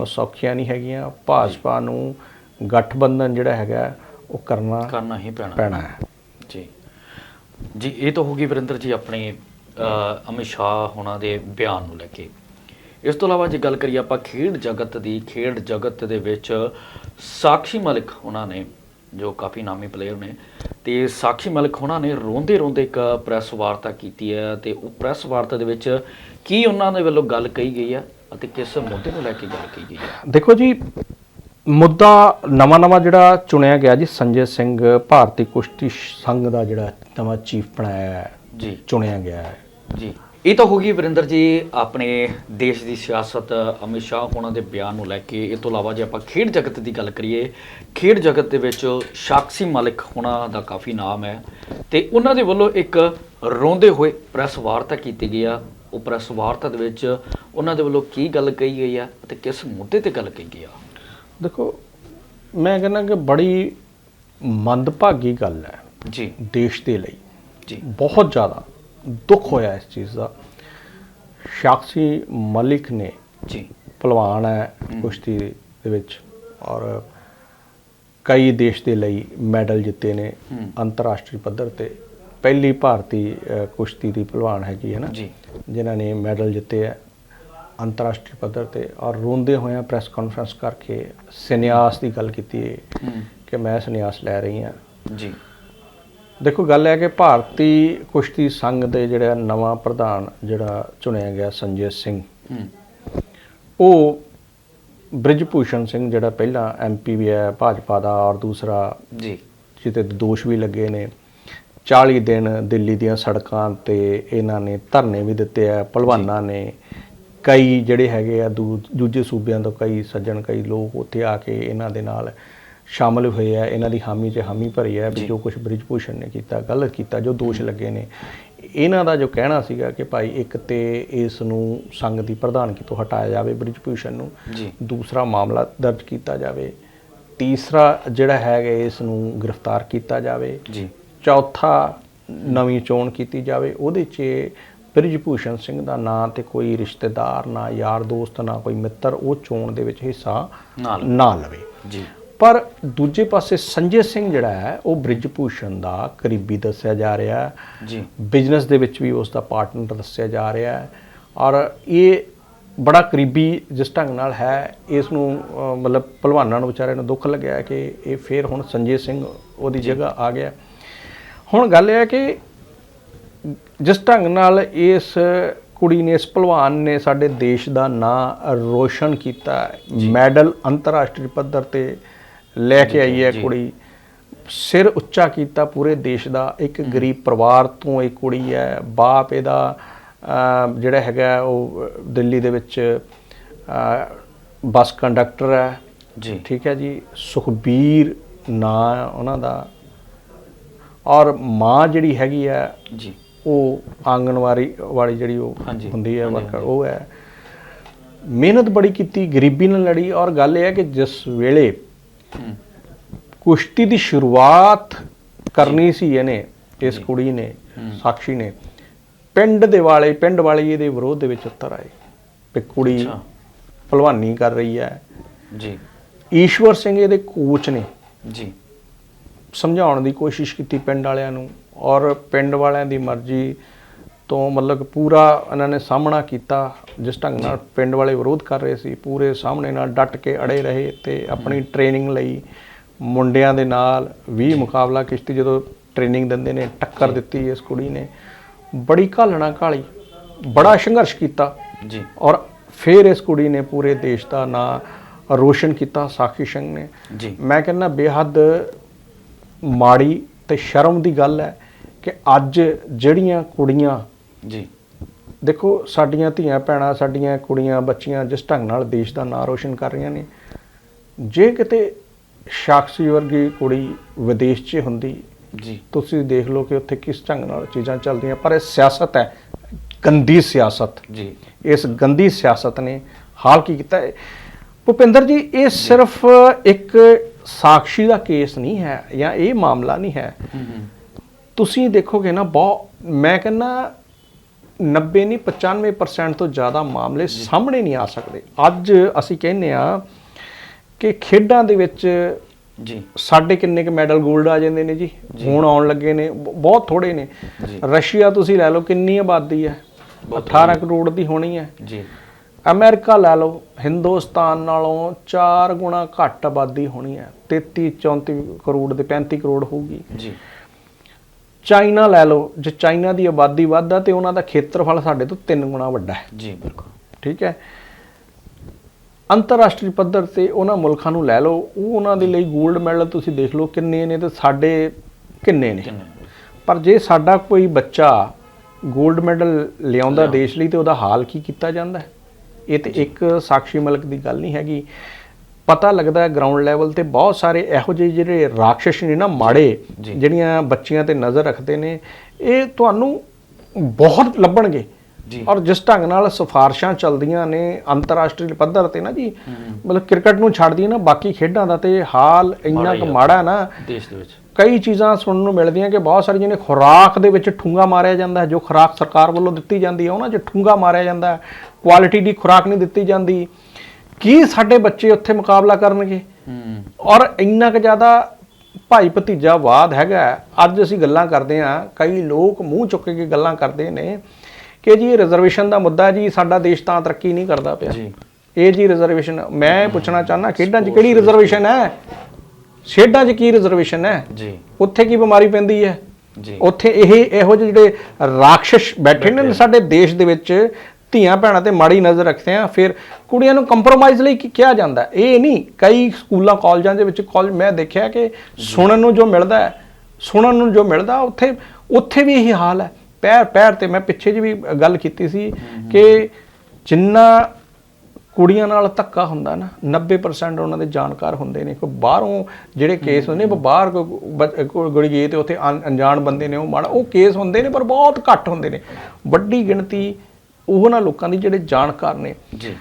Speaker 2: ਉਹ ਸੌਖੀਆਂ ਨਹੀਂ ਹੈਗੀਆਂ। ਭਾਜਪਾ ਨੂੰ ਗੱਠਬੰਧਨ ਜਿਹੜਾ ਹੈਗਾ ਉਹ ਕਰਨਾ
Speaker 1: ਕਰਨਾ ਹੀ ਪੈਣਾ।
Speaker 2: ਪੈਣਾ ਹੈ।
Speaker 1: ਜੀ। ਜੀ ਇਹ ਤਾਂ ਹੋ ਗਈ ਵਰਿੰਦਰ ਜੀ ਆਪਣੇ ਅਮਿਤ ਸ਼ਾਹ ਹੋਣਾ ਦੇ ਬਿਆਨ ਨੂੰ ਲੈ ਕੇ। ਇਸ ਤੋਂ ਇਲਾਵਾ ਜੇ ਗੱਲ ਕਰੀਏ ਆਪਾਂ ਖੇਡ ਜਗਤ ਦੀ ਖੇਡ ਜਗਤ ਦੇ ਵਿੱਚ ਸਾਖੀ ਮਲਿਕ ਉਹਨਾਂ ਨੇ ਜੋ ਕਾਫੀ ਨਾਮੀ ਪਲੇਅਰ ਨੇ ਤੇ ਸਾਖੀ ਮਲਿਕ ਉਹਨਾਂ ਨੇ ਰੋਂਦੇ ਰੋਂਦੇ ਇੱਕ ਪ੍ਰੈਸ ਵਾਰਤਾ ਕੀਤੀ ਹੈ ਤੇ ਉਹ ਪ੍ਰੈਸ ਵਾਰਤਾ ਦੇ ਵਿੱਚ ਕੀ ਉਹਨਾਂ ਦੇ ਵੱਲੋਂ ਗੱਲ ਕਹੀ ਗਈ ਹੈ ਅਤੇ ਕਿਸ ਮੁੱਦੇ ਨੂੰ ਲੈ ਕੇ ਗੱਲ ਕਹੀ ਗਈ ਹੈ?
Speaker 2: ਦੇਖੋ ਜੀ ਮੁੱਦਾ ਨਵਾਂ ਨਵਾਂ ਜਿਹੜਾ ਚੁਣਿਆ ਗਿਆ ਜੀ ਸੰਜੇ ਸਿੰਘ ਭਾਰਤੀ ਕੁਸ਼ਤੀ ਸੰਘ ਦਾ ਜਿਹੜਾ ਨਵਾਂ ਚੀਫ ਬਣਾਇਆ ਹੈ,
Speaker 1: ਜੀ।
Speaker 2: ਚੁਣਿਆ ਗਿਆ ਹੈ।
Speaker 1: ਜੀ। ਇਹ ਤਾਂ ਹੋ ਗਈ ਵਰਿੰਦਰ ਜੀ ਆਪਣੇ ਦੇਸ਼ ਦੀ ਸਿਆਸਤ ਅਮਿਤ ਸ਼ਾਹ ਹੋਣਾ ਦੇ ਬਿਆਨ ਨੂੰ ਲੈ ਕੇ। ਇਹ ਤੋਂ ਇਲਾਵਾ ਜੇ ਆਪਾਂ ਖੇਡ ਜਗਤ ਦੀ ਗੱਲ ਕਰੀਏ ਖੇਡ ਜਗਤ ਦੇ ਵਿੱਚ ਸ਼ਾਕਸੀ ਮਾਲਿਕ ਹੋਣਾ ਦਾ ਕਾਫੀ ਨਾਮ ਹੈ। ਤੇ ਉਹਨਾਂ ਦੇ ਵੱਲੋਂ ਇੱਕ ਰੋਂਦੇ ਹੋਏ ਪ੍ਰੈਸ ਵਾਰਤਾ ਕੀਤੀ ਗਈ ਆ। ਉਹ ਪ੍ਰੈਸ ਵਾਰਤਾ ਦੇ ਵਿੱਚ ਉਹਨਾਂ ਦੇ ਵੱਲੋਂ ਕੀ ਗੱਲ ਕਹੀ ਗਈ ਆ ਅਤੇ ਕਿਸ ਮੁੱਦੇ ਤੇ ਗੱਲ ਕਹੀ ਗਈ ਆ?
Speaker 2: ਦੇਖੋ ਮੈਂ ਕਹਿੰਦਾ ਕਿ ਬੜੀ ਮੰਦਭਾਗੀ ਗੱਲ ਹੈ
Speaker 1: ਜੀ।
Speaker 2: ਦੇਸ਼ ਦੇ ਲਈ।
Speaker 1: ਜੀ।
Speaker 2: ਬਹੁਤ ਜ਼ਿਆਦਾ। ਦੁੱਖ ਹੋਇਆ ਇਸ ਚੀਜ਼ ਦਾ। ਸ਼ਾਕਸੀ ਮਲਿਕ ਨੇ
Speaker 1: ਜੀ।
Speaker 2: ਪਹਿਲਵਾਨ ਹੈ ਕੁਸ਼ਤੀ ਦੇ ਵਿੱਚ ਔਰ ਕਈ ਦੇਸ਼ ਦੇ ਲਈ ਮੈਡਲ ਜਿੱਤੇ ਨੇ। ਅੰਤਰਰਾਸ਼ਟਰੀ ਪੱਧਰ ਤੇ। ਪਹਿਲੀ ਭਾਰਤੀ ਕੁਸ਼ਤੀ ਦੀ ਪਹਿਲਵਾਨ ਹੈਗੀ ਹੈ ਨਾ।
Speaker 1: ਜੀ।
Speaker 2: ਜਿਨ੍ਹਾਂ ਨੇ ਮੈਡਲ ਜਿੱਤੇ ਹੈ ਅੰਤਰਰਾਸ਼ਟਰੀ ਪੱਧਰ ਤੇ ਔਰ ਰੋਂਦੇ ਹੋਇਆਂ ਪ੍ਰੈਸ ਕਾਨਫਰੰਸ ਕਰਕੇ। ਸੰਨਿਆਸ ਦੀ ਗੱਲ ਕੀਤੀ ਕਿ ਮੈਂ ਸੰਨਿਆਸ ਲੈ ਰਹੀ ਹਾਂ।
Speaker 1: ਜੀ।
Speaker 2: ਦੇਖੋ ਗੱਲ ਹੈ ਕਿ ਭਾਰਤੀ ਕੁਸ਼ਤੀ ਸੰਘ ਦੇ ਜਿਹੜਾ ਨਵਾਂ ਪ੍ਰਧਾਨ ਜਿਹੜਾ ਚੁਣਿਆ ਗਿਆ ਸੰਜੇ ਸਿੰਘ ਉਹ ਬ੍ਰਿਜਭੂਸ਼ਣ ਸਿੰਘ ਜਿਹੜਾ ਪਹਿਲਾਂ ਐਮਪੀ ਵੀ ਹੈ ਭਾਜਪਾ ਦਾ ਔਰ ਦੂਸਰਾ
Speaker 1: ਜੀ।
Speaker 2: ਜਿਹਦੇ ਤੇ ਦੋਸ਼ ਵੀ ਲੱਗੇ ਨੇ। 40 ਦਿਨ ਦਿੱਲੀ ਦੀਆਂ ਸੜਕਾਂ ਤੇ ਇਹਨਾਂ ਨੇ ਧਰਨੇ ਵੀ ਦਿੱਤੇ ਆ ਪਹਿਲਵਾਨਾਂ ਨੇ। ਕਈ ਜਿਹੜੇ ਹੈਗੇ ਆ ਦੂਜੇ ਸੂਬਿਆਂ ਤੋਂ ਕਈ ਸੱਜਣ ਕਈ ਲੋਕ ਉੱਥੇ ਆ ਕੇ ਇਹਨਾਂ ਦੇ ਨਾਲ ਸ਼ਾਮਲ ਹੋਏ ਆ ਇਹਨਾਂ ਦੀ ਹਾਮੀ 'ਚ ਹਾਮੀ ਭਰੀ ਹੈ ਵੀ
Speaker 1: ਜੀ।
Speaker 2: ਕੁਝ ਬ੍ਰਿਜਭੂਸ਼ਣ ਨੇ ਕੀਤਾ ਗਲਤ ਕੀਤਾ ਜੋ ਦੋਸ਼ ਲੱਗੇ ਨੇ ਇਹਨਾਂ ਦਾ ਜੋ ਕਹਿਣਾ ਸੀਗਾ ਕਿ ਭਾਈ ਇੱਕ ਤੇ ਇਸ ਨੂੰ ਸੰਘ ਦੀ ਪ੍ਰਧਾਨਗੀ ਤੋਂ ਹਟਾਇਆ ਜਾਵੇ ਬ੍ਰਿਜਭੂਸ਼ਣ ਨੂੰ ਦੂਸਰਾ ਮਾਮਲਾ ਦਰਜ ਕੀਤਾ ਜਾਵੇ ਤੀਸਰਾ ਜਿਹੜਾ ਹੈਗਾ ਇਸ ਨੂੰ ਗ੍ਰਿਫਤਾਰ ਕੀਤਾ ਜਾਵੇ
Speaker 1: ਜੀ।
Speaker 2: ਚੌਥਾ ਨਵੀਂ ਚੋਣ ਕੀਤੀ ਜਾਵੇ ਉਹਦੇ 'ਚ ਬ੍ਰਿਜਭੂਸ਼ਣ ਸਿੰਘ ਦਾ ਨਾਂ ਤੇ ਕੋਈ ਰਿਸ਼ਤੇਦਾਰ ਨਾ ਯਾਰ ਦੋਸਤ ਨਾ ਕੋਈ ਮਿੱਤਰ ਉਹ ਚੋਣ ਦੇ ਵਿੱਚ ਹਿੱਸਾ ਨਾ ਲਵੇ।
Speaker 1: ਜੀ।
Speaker 2: ਪਰ ਦੂਜੇ ਪਾਸੇ ਸੰਜੇ ਸਿੰਘ ਜਿਹੜਾ ਹੈ ਉਹ ਬ੍ਰਿਜਭੂਸ਼ਣ ਦਾ ਕਰੀਬੀ ਦੱਸਿਆ ਜਾ ਰਿਹਾ ਹੈ।
Speaker 1: ਜੀ।
Speaker 2: ਬਿਜ਼ਨਸ ਦੇ ਵਿੱਚ ਵੀ ਉਸ ਦਾ ਪਾਰਟਨਰ ਦੱਸਿਆ ਜਾ ਰਿਹਾ ਹੈ। ਔਰ ਇਹ ਬੜਾ ਕਰੀਬੀ ਜਿਸ ਢੰਗ ਨਾਲ ਹੈ ਇਸ ਨੂੰ ਮਤਲਬ ਭਲਵਾਨਾਂ ਨੂੰ ਵਿਚਾਰਿਆਂ ਨੂੰ ਦੁੱਖ ਲੱਗਿਆ ਕਿ ਇਹ ਫੇਰ ਹੁਣ ਸੰਜੇ ਸਿੰਘ ਉਹਦੀ ਜਗ੍ਹਾ ਆ ਗਿਆ। ਹੁਣ ਗੱਲ ਇਹ ਹੈ ਕਿ ਜਿਸ ਢੰਗ ਨਾਲ ਇਸ ਕੁੜੀ ਨੇ ਇਸ ਭਲਵਾਨ ਨੇ ਸਾਡੇ ਦੇਸ਼ ਦਾ ਨਾਂ ਰੋਸ਼ਨ ਕੀਤਾ ਮੈਡਲ ਅੰਤਰਰਾਸ਼ਟਰੀ ਪੱਧਰ ਤੇ ਲੈ ਕੇ ਆਈ ਹੈ। ਕੁੜੀ। ਸਿਰ ਉੱਚਾ ਕੀਤਾ ਪੂਰੇ ਦੇਸ਼ ਦਾ। ਇੱਕ ਗਰੀਬ ਪਰਿਵਾਰ ਤੋਂ ਇਹ ਕੁੜੀ ਹੈ। ਬਾਪ ਇਹਦਾ ਜਿਹੜਾ ਹੈਗਾ ਉਹ ਦਿੱਲੀ ਦੇ ਵਿੱਚ ਬੱਸ ਕੰਡਕਟਰ ਹੈ।
Speaker 1: ਜੀ।
Speaker 2: ਠੀਕ ਹੈ ਜੀ। ਸੁਖਬੀਰ ਨਾਂ ਉਹਨਾਂ ਦਾ। ਔਰ ਮਾਂ ਜਿਹੜੀ ਹੈਗੀ ਆ
Speaker 1: ਜੀ।
Speaker 2: ਉਹ ਆਂਗਣਵਾੜੀ ਵਾਲੀ ਜਿਹੜੀ ਉਹ ਹੁੰਦੀ ਹੈ ਵਰਕਰ ਉਹ ਹੈ। ਮਿਹਨਤ ਬੜੀ ਕੀਤੀ ਗਰੀਬੀ ਨਾਲ ਲੜੀ। ਔਰ ਗੱਲ ਇਹ ਹੈ ਕਿ ਜਿਸ ਵੇਲੇ
Speaker 1: ਹੂੰ
Speaker 2: ਕੁਸ਼ਤੀ ਦੀ ਸ਼ੁਰੂਆਤ ਕਰਨੀ ਸੀ ਇਹਨੇ ਇਸ ਕੁੜੀ ਨੇ। ਸਾਕਸ਼ੀ ਨੇ। ਪਿੰਡ ਦੇ ਵਾਲੇ ਪਿੰਡ ਵਾਲੇ ਇਹਦੇ ਵਿਰੋਧ ਦੇ ਵਿੱਚ ਉਤਰ ਆਏ ਕਿ ਕੁੜੀ
Speaker 1: ਅੱਛਾ।
Speaker 2: ਭਲਵਾਨੀ ਕਰ ਰਹੀ ਹੈ।
Speaker 1: ਜੀ।
Speaker 2: ਈਸ਼ਵਰ ਸਿੰਘ ਇਹਦੇ ਕੋਚ ਨੇ।
Speaker 1: ਜੀ।
Speaker 2: ਸਮਝਾਉਣ ਦੀ ਕੋਸ਼ਿਸ਼ ਕੀਤੀ ਪਿੰਡ ਵਾਲਿਆਂ ਨੂੰ ਔਰ ਪਿੰਡ ਵਾਲਿਆਂ ਦੀ ਮਰਜ਼ੀ ਤੋਂ ਮਤਲਬ ਪੂਰਾ ਇਹਨਾਂ ਨੇ ਸਾਹਮਣਾ ਕੀਤਾ ਜਿਸ ਢੰਗ ਨਾਲ ਪਿੰਡ ਵਾਲੇ ਵਿਰੋਧ ਕਰ ਰਹੇ ਸੀ ਪੂਰੇ ਸਾਹਮਣੇ ਨਾਲ ਡਟ ਕੇ ਅੜੇ ਰਹੇ ਤੇ ਆਪਣੀ ਟ੍ਰੇਨਿੰਗ ਲਈ ਮੁੰਡਿਆਂ ਦੇ ਨਾਲ ਵੀ ਮੁਕਾਬਲਾ ਕਿਸ਼ਤੀ ਜਦੋਂ ਟ੍ਰੇਨਿੰਗ ਦਿੰਦੇ ਨੇ ਟੱਕਰ ਦਿੱਤੀ ਇਸ ਕੁੜੀ ਨੇ। ਬੜੀ ਘਾਲਣਾ ਕਾਲੀ ਬੜਾ ਸੰਘਰਸ਼ ਕੀਤਾ।
Speaker 1: ਜੀ।
Speaker 2: ਔਰ ਫਿਰ ਇਸ ਕੁੜੀ ਨੇ ਪੂਰੇ ਦੇਸ਼ ਦਾ ਨਾਂ ਰੋਸ਼ਨ ਕੀਤਾ ਸਾਖੀ ਸਿੰਘ ਨੇ।
Speaker 1: ਜੀ।
Speaker 2: ਮੈਂ ਕਹਿੰਦਾ ਬੇਹੱਦ ਮਾੜੀ ਤੇ ਸ਼ਰਮ ਦੀ ਗੱਲ ਹੈ ਕਿ ਅੱਜ ਜਿਹੜੀਆਂ ਕੁੜੀਆਂ
Speaker 1: ਜੀ।
Speaker 2: ਦੇਖੋ ਸਾਡੀਆਂ ਧੀਆਂ ਭੈਣਾਂ ਸਾਡੀਆਂ ਕੁੜੀਆਂ ਬੱਚੀਆਂ ਜਿਸ ਢੰਗ ਨਾਲ ਦੇਸ਼ ਦਾ ਨਾਂ ਰੋਸ਼ਨ ਕਰ ਰਹੀਆਂ ਨੇ ਜੇ ਕਿਤੇ ਸਾਕਸ਼ੀ ਵਰਗੀ ਕੁੜੀ ਵਿਦੇਸ਼ 'ਚ ਹੁੰਦੀ
Speaker 1: ਜੀ।
Speaker 2: ਤੁਸੀਂ ਦੇਖ ਲਓ ਕਿ ਉੱਥੇ ਕਿਸ ਢੰਗ ਨਾਲ ਚੀਜ਼ਾਂ ਚੱਲਦੀਆਂ ਪਰ ਇਹ ਸਿਆਸਤ ਹੈ ਗੰਦੀ ਸਿਆਸਤ।
Speaker 1: ਜੀ।
Speaker 2: ਇਸ ਗੰਦੀ ਸਿਆਸਤ ਨੇ ਹਾਲ ਕੀ ਕੀਤਾ ਹੈ? ਭੁਪਿੰਦਰ ਜੀ ਇਹ ਸਿਰਫ ਇੱਕ ਸਾਕਸ਼ੀ ਦਾ ਕੇਸ ਨਹੀਂ ਹੈ ਜਾਂ ਇਹ ਮਾਮਲਾ ਨਹੀਂ ਹੂੰ। ਤੁਸੀਂ ਦੇਖੋਗੇ ਨਾ ਬਹੁਤ ਮੈਂ ਕਹਿੰਦਾ 90 ਨਹੀਂ 95% ਤੋਂ ਜ਼ਿਆਦਾ ਮਾਮਲੇ ਸਾਹਮਣੇ ਨਹੀਂ ਆ ਸਕਦੇ। ਅੱਜ ਅਸੀਂ ਕਹਿੰਦੇ ਆ ਕਿ ਖੇਡਾਂ ਦੇ ਵਿੱਚ
Speaker 1: ਜੀ।
Speaker 2: ਸਾਡੇ ਕਿੰਨੇ ਕੁ ਮੈਡਲ 골ਡ ਆ ਜਾਂਦੇ ਨੇ ਜੀ। ਹੁਣ ਆਉਣ ਲੱਗੇ ਨੇ ਬਹੁਤ ਥੋੜੇ ਨੇ। ਰਸ਼ੀਆ ਤੁਸੀਂ ਲੈ ਲਓ ਕਿੰਨੀ ਆਬਾਦੀ ਹੈ? 18 ਕਰੋੜ ਦੀ ਹੋਣੀ ਹੈ।
Speaker 1: ਜੀ।
Speaker 2: ਅਮਰੀਕਾ ਲੈ ਲਓ ਹਿੰਦੁਸਤਾਨ ਨਾਲੋਂ 4 ਗੁਣਾ ਘੱਟ ਆਬਾਦੀ ਹੋਣੀ ਹੈ। 33 34 ਕਰੋੜ ਦੇ 35 ਕਰੋੜ ਹੋਊਗੀ।
Speaker 1: ਜੀ।
Speaker 2: ਚਾਈਨਾ ਲੈ ਲਓ ਜੇ ਚਾਈਨਾ ਦੀ ਆਬਾਦੀ ਵੱਧਦਾ ਤੇ ਉਹਨਾਂ ਦਾ ਖੇਤਰਫਲ ਸਾਡੇ ਤੋਂ 3 ਗੁਣਾ ਵੱਡਾ ਹੈ।
Speaker 1: ਜੀ ਬਿਲਕੁਲ।
Speaker 2: ਠੀਕ ਹੈ? ਅੰਤਰਰਾਸ਼ਟਰੀ ਪੱਧਰ ਤੇ ਉਹਨਾਂ ਮੁਲਕਾਂ ਨੂੰ ਲੈ ਲਓ ਉਹ ਉਹਨਾਂ ਦੇ ਲਈ 골ਡ ਮੈਡਲ ਤੁਸੀਂ ਦੇਖ ਲਓ ਕਿੰਨੇ ਨੇ ਤੇ ਸਾਡੇ ਕਿੰਨੇ ਨੇ। ਪਰ ਜੇ ਸਾਡਾ ਕੋਈ ਬੱਚਾ 골ਡ ਮੈਡਲ ਲਿਆਉਂਦਾ ਦੇਸ਼ ਲਈ ਤੇ ਉਹਦਾ ਹਾਲ ਕੀ ਕੀਤਾ ਜਾਂਦਾ ਇਹ ਤੇ ਇੱਕ ਸਾਖੀ ਮਲਕ ਦੀ ਗੱਲ ਨਹੀਂ ਹੈਗੀ। ਪਤਾ ਲੱਗਦਾ ਹੈ ਗਰਾਊਂਡ ਲੈਵਲ ਤੇ ਬਹੁਤ ਸਾਰੇ ਇਹੋ ਜਿਹੇ ਜਿਹੜੇ ਰਾਖਸ਼ ਨੇ ਨਾ ਮਾੜੇ। ਜਿਹੜੀਆਂ ਬੱਚੀਆਂ ਤੇ ਨਜ਼ਰ ਰੱਖਦੇ ਨੇ ਇਹ ਤੁਹਾਨੂੰ ਬਹੁਤ ਲੱਭਣਗੇ।
Speaker 1: ਜੀ।
Speaker 2: ਔਰ ਜਿਸ ਢੰਗ ਨਾਲ ਸਿਫਾਰਸ਼ਾਂ ਚੱਲਦੀਆਂ ਨੇ ਅੰਤਰਰਾਸ਼ਟਰੀ ਪੱਧਰ ਤੇ ਨਾ ਜੀ ਮਤਲਬ ਕ੍ਰਿਕਟ ਨੂੰ ਛੱਡ ਦਈਏ ਨਾ ਬਾਕੀ ਖੇਡਾਂ ਦਾ ਤੇ ਹਾਲ ਇੰਨਾ ਕੁ। ਮਾੜਾ ਨਾ
Speaker 1: ਦੇਸ਼ ਦੇ ਵਿੱਚ।
Speaker 2: ਕਈ ਚੀਜ਼ਾਂ ਸੁਣਨ ਨੂੰ ਮਿਲਦੀਆਂ ਕਿ ਬਹੁਤ ਸਾਰੀਆਂ ਨੇ ਖੁਰਾਕ ਦੇ ਵਿੱਚ ਠੂੰਗਾ ਮਾਰਿਆ ਜਾਂਦਾ ਹੈ ਜੋ ਖੁਰਾਕ ਸਰਕਾਰ ਵੱਲੋਂ ਦਿੱਤੀ ਜਾਂਦੀ ਹੈ ਉਹਨਾਂ 'ਚ ਠੂੰਗਾ ਮਾਰਿਆ ਜਾਂਦਾ ਹੈ। ਕੁਆਲਿਟੀ ਦੀ ਖੁਰਾਕ ਨਹੀਂ ਦਿੱਤੀ ਜਾਂਦੀ। ਕੀ ਸਾਡੇ ਬੱਚੇ ਉੱਥੇ ਮੁਕਾਬਲਾ ਕਰਨਗੇ? ਔਰ ਇੰਨਾ ਕੁ ਜ਼ਿਆਦਾ ਭਾਈ ਭਤੀਜਾ ਵਾਦ ਹੈਗਾ। ਅੱਜ ਅਸੀਂ ਗੱਲਾਂ ਕਰਦੇ ਹਾਂ ਕਈ ਲੋਕ ਮੂੰਹ ਚੁੱਕ ਕੇ ਗੱਲਾਂ ਕਰਦੇ ਨੇ ਕਿ ਜੀ ਰਿਜ਼ਰਵੇਸ਼ਨ ਦਾ ਮੁੱਦਾ ਜੀ ਸਾਡਾ ਦੇਸ਼ ਤਾਂ ਤਰੱਕੀ ਨਹੀਂ ਕਰਦਾ ਪਿਆ।
Speaker 1: ਜੀ।
Speaker 2: ਇਹ ਜੀ ਰਿਜ਼ਰਵੇਸ਼ਨ ਮੈਂ ਪੁੱਛਣਾ ਚਾਹੁੰਦਾ ਖੇਡਾਂ 'ਚ ਕਿਹੜੀ ਰਿਜ਼ਰਵੇਸ਼ਨ ਹੈ? ਖੇਡਾਂ 'ਚ ਕੀ ਰਿਜ਼ਰਵੇਸ਼ਨ ਹੈ?
Speaker 1: ਜੀ।
Speaker 2: ਉੱਥੇ ਕੀ ਬਿਮਾਰੀ ਪੈਂਦੀ ਹੈ?
Speaker 1: ਜੀ।
Speaker 2: ਉੱਥੇ ਇਹ ਇਹੋ ਜਿਹੇ ਜਿਹੜੇ ਰਾਖਸ਼ ਬੈਠੇ ਨੇ ਸਾਡੇ ਦੇਸ਼ ਦੇ ਵਿੱਚ ਧੀਆਂ ਭੈਣਾਂ ਤੇ ਮਾੜੀ ਨਜ਼ਰ ਰੱਖਦੇ ਆ ਫਿਰ ਕੁੜੀਆਂ ਨੂੰ ਕੰਪਰੋਮਾਈਜ਼ ਲਈ ਕੀ ਕਿਹਾ ਜਾਂਦਾ? ਇਹ ਨਹੀਂ, ਕਈ ਸਕੂਲਾਂ, ਕਾਲਜਾਂ ਦੇ ਵਿੱਚ ਕਾਲਜ, ਮੈਂ ਦੇਖਿਆ ਕਿ ਸੁਣਨ ਨੂੰ ਜੋ ਮਿਲਦਾ ਹੈ, ਸੁਣਨ ਨੂੰ ਜੋ ਮਿਲਦਾ, ਉੱਥੇ ਉੱਥੇ ਵੀ ਇਹੀ ਹਾਲ ਹੈ। ਪੈਰ ਪੈਰ ਤੇ ਮੈਂ ਪਿੱਛੇ ਜੀ ਵੀ ਗੱਲ ਕੀਤੀ ਸੀ ਕਿ ਜਿੰਨਾ ਕੁੜੀਆਂ ਨਾਲ ਧੱਕਾ ਹੁੰਦਾ ਨਾ 90% ਉਹਨਾਂ ਦੇ ਜਾਣਕਾਰ ਹੁੰਦੇ ਨੇ। ਕੋਈ ਬਾਹਰੋਂ ਜਿਹੜੇ ਕੇਸ ਹੁੰਦੇ ਨੇ, ਬਾਹਰ ਕੋਈ ਬ- ਤੇ ਉੱਥੇ ਅਣ- ਅਣਜਾਣ ਬੰਦੇ ਨੇ ਉਹ ਮਾੜਾ, ਉਹ ਕੇਸ ਹੁੰਦੇ ਨੇ, ਪਰ ਬਹੁਤ ਘੱਟ ਹੁੰਦੇ ਨੇ। ਵੱਡੀ ਗਿਣਤੀ ਉਹਨਾਂ ਲੋਕਾਂ ਦੀ ਜਿਹੜੇ ਜਾਣਕਾਰ ਨੇ।
Speaker 1: ਜੀ।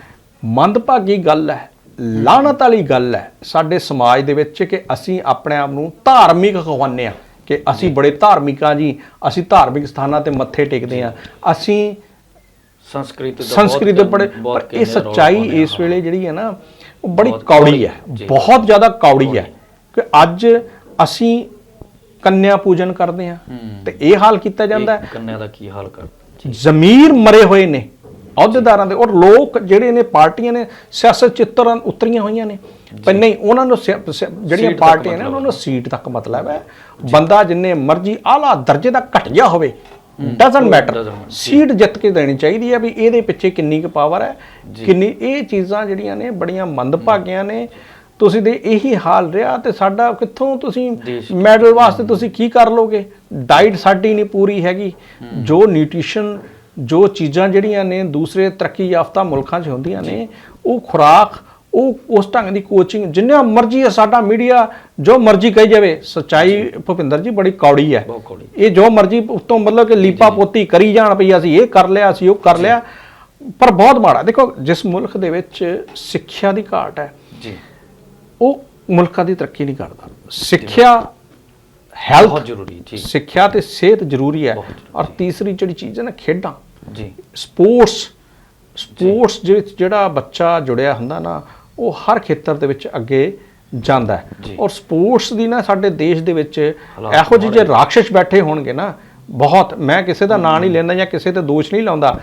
Speaker 2: ਮੰਦਭਾਗੀ ਗੱਲ ਹੈ ਲਾਹਨਤ ਵਾਲੀ ਗੱਲ ਹੈ ਸਾਡੇ ਸਮਾਜ ਦੇ ਵਿੱਚ ਕਿ ਅਸੀਂ ਆਪਣੇ ਆਪ ਨੂੰ ਧਾਰਮਿਕ ਖਵਾਨੇ ਆ ਕਿ ਅਸੀਂ ਬੜੇ ਧਾਰਮਿਕ ਆ ਜੀ ਅਸੀਂ ਧਾਰਮਿਕ ਸਥਾਨਾਂ ਤੇ ਮੱਥੇ ਟੇਕਦੇ ਆ ਅਸੀਂ
Speaker 1: ਸੰਸਕ੍ਰਿਤ ਦਾ
Speaker 2: ਸੰਸਕ੍ਰਿਤ ਦੇ ਬੜੇ ਪਰ ਇਹ ਸੱਚਾਈ
Speaker 1: ਆ।
Speaker 2: ਇਸ ਵੇਲੇ ਜਿਹੜੀ ਹੈ ਨਾ ਉਹ ਬੜੀ ਕੌੜੀ ਹੈ। ਬਹੁਤ ਜ਼ਿਆਦਾ ਕੌੜੀ ਹੈ ਕਿ ਅੱਜ ਅਸੀਂ ਕੰਨਿਆ ਪੂਜਨ ਕਰਦੇ ਹੂੰ। ਤੇ ਇਹ ਹਾਲ ਕੀਤਾ ਜਾਂਦਾ ਹੈ।
Speaker 1: ਕੰਨਿਆ ਦਾ ਕੀ ਹਾਲ ਕਰ
Speaker 2: ਜ਼ਮੀਰ ਮਰੇ ਹੋਏ ਨੇ। ਅਹੁਦੇਦਾਰਾਂ ਦੇ ਔਰ ਲੋਕ ਜਿਹੜੇ ਨੇ ਪਾਰਟੀਆਂ ਨੇ ਸਿਆਸਤ ਚਿੱਤਰਾਂ ਉਤਰੀਆਂ ਹੋਈਆਂ ਨੇ। ਪਰ ਨਹੀਂ ਉਹਨਾਂ ਨੂੰ ਜਿਹੜੀਆਂ ਪਾਰਟੀਆਂ ਨੇ ਉਹਨਾਂ ਨੂੰ ਸੀਟ ਤੱਕ ਮਤਲਬ ਹੈ। ਬੰਦਾ ਜਿੰਨੇ ਮਰਜ਼ੀ ਆਲਾ ਦਰਜੇ ਦਾ ਘਟਿਆ ਹੋਵੇ ਡਸਨਟ ਮੈਟਰ ਸੀਟ ਜਿੱਤ ਕੇ ਦੇਣੀ ਚਾਹੀਦੀ ਹੈ ਵੀ ਇਹਦੇ ਪਿੱਛੇ ਕਿੰਨੀ ਕੁ ਪਾਵਰ ਹੈ ਕਿੰਨੀ ਇਹ ਚੀਜ਼ਾਂ ਜਿਹੜੀਆਂ ਨੇ ਬੜੀਆਂ ਮੰਦਭਾਗੀਆਂ ਨੇ ਤੁਸੀਂ ਦੇ ਇਹੀ ਹਾਲ ਰਿਹਾ ਤੇ ਸਾਡਾ ਕਿੱਥੋਂ ਤੁਸੀਂ ਮੈਡਲ ਵਾਸਤੇ ਤੁਸੀਂ ਕੀ ਕਰ ਲੋਗੇ? ਡਾਈਟ ਸਾਡੀ ਨਹੀਂ ਪੂਰੀ ਹੈਗੀ। ਜੋ ਨਿਊਟ੍ਰੀਸ਼ਨ ਜੋ ਚੀਜ਼ਾਂ ਜਿਹੜੀਆਂ ਨੇ ਦੂਸਰੇ ਤਰੱਕੀ ਯਾਫਤਾ ਮੁਲਕਾਂ 'ਚ ਹੁੰਦੀਆਂ ਨੇ ਉਹ ਖੁਰਾਕ ਉਹ ਉਸ ਢੰਗ ਦੀ ਕੋਚਿੰਗ ਜਿੰਨਾ ਮਰਜ਼ੀ ਹੈ ਸਾਡਾ ਮੀਡੀਆ ਜੋ ਮਰਜ਼ੀ ਕਹੀ ਜਾਵੇ ਸੱਚਾਈ ਭੁਪਿੰਦਰ ਜੀ ਬੜੀ ਕੌੜੀ ਹੈ। ਇਹ ਜੋ ਮਰਜ਼ੀ ਉੱਤੋਂ ਮਤਲਬ ਕਿ ਲੀਪਾ ਪੋਤੀ ਕਰੀ ਜਾਣ ਪਈ ਅਸੀਂ ਇਹ ਕਰ ਲਿਆ ਅਸੀਂ ਉਹ ਕਰ ਲਿਆ ਪਰ ਬਹੁਤ ਮਾੜਾ। ਦੇਖੋ ਜਿਸ ਮੁਲਕ ਦੇ ਵਿੱਚ ਸਿੱਖਿਆ ਦੀ ਘਾਟ ਹੈ
Speaker 1: ਜੀ।
Speaker 2: ਉਹ ਮੁਲਕਾਂ ਦੀ ਤਰੱਕੀ ਨਹੀਂ ਕਰਦਾ। ਸਿੱਖਿਆ ਹੈਲਥ
Speaker 1: ਬਹੁਤ ਜ਼ਰੂਰੀ ਜੀ।
Speaker 2: ਸਿੱਖਿਆ ਤੇ ਸਿਹਤ ਜ਼ਰੂਰੀ ਹੈ। ਔਰ ਤੀਸਰੀ ਜਿਹੜੀ ਚੀਜ਼ ਹੈ ਨਾ ਖੇਡਾਂ।
Speaker 1: ਜੀ।
Speaker 2: ਸਪੋਰਟਸ ਸਪੋਰਟਸ ਦੇ ਵਿੱਚ ਜਿਹੜਾ ਬੱਚਾ ਜੁੜਿਆ ਹੁੰਦਾ ਨਾ ਉਹ ਹਰ ਖੇਤਰ ਦੇ ਵਿੱਚ ਅੱਗੇ ਜਾਂਦਾ। ਔਰ ਸਪੋਰਟਸ ਦੀ ਨਾ ਸਾਡੇ ਦੇਸ਼ ਦੇ ਵਿੱਚ ਇਹੋ ਜਿਹੇ ਰਾਖਸ਼ ਬੈਠੇ ਹੋਣਗੇ ਨਾ ਬਹੁਤ ਮੈਂ ਕਿਸੇ ਦਾ ਨਾਂ ਨਹੀਂ ਲੈਂਦਾ ਜਾਂ ਕਿਸੇ ਤੇ ਦੋਸ਼ ਨਹੀਂ ਲਾਉਂਦਾ।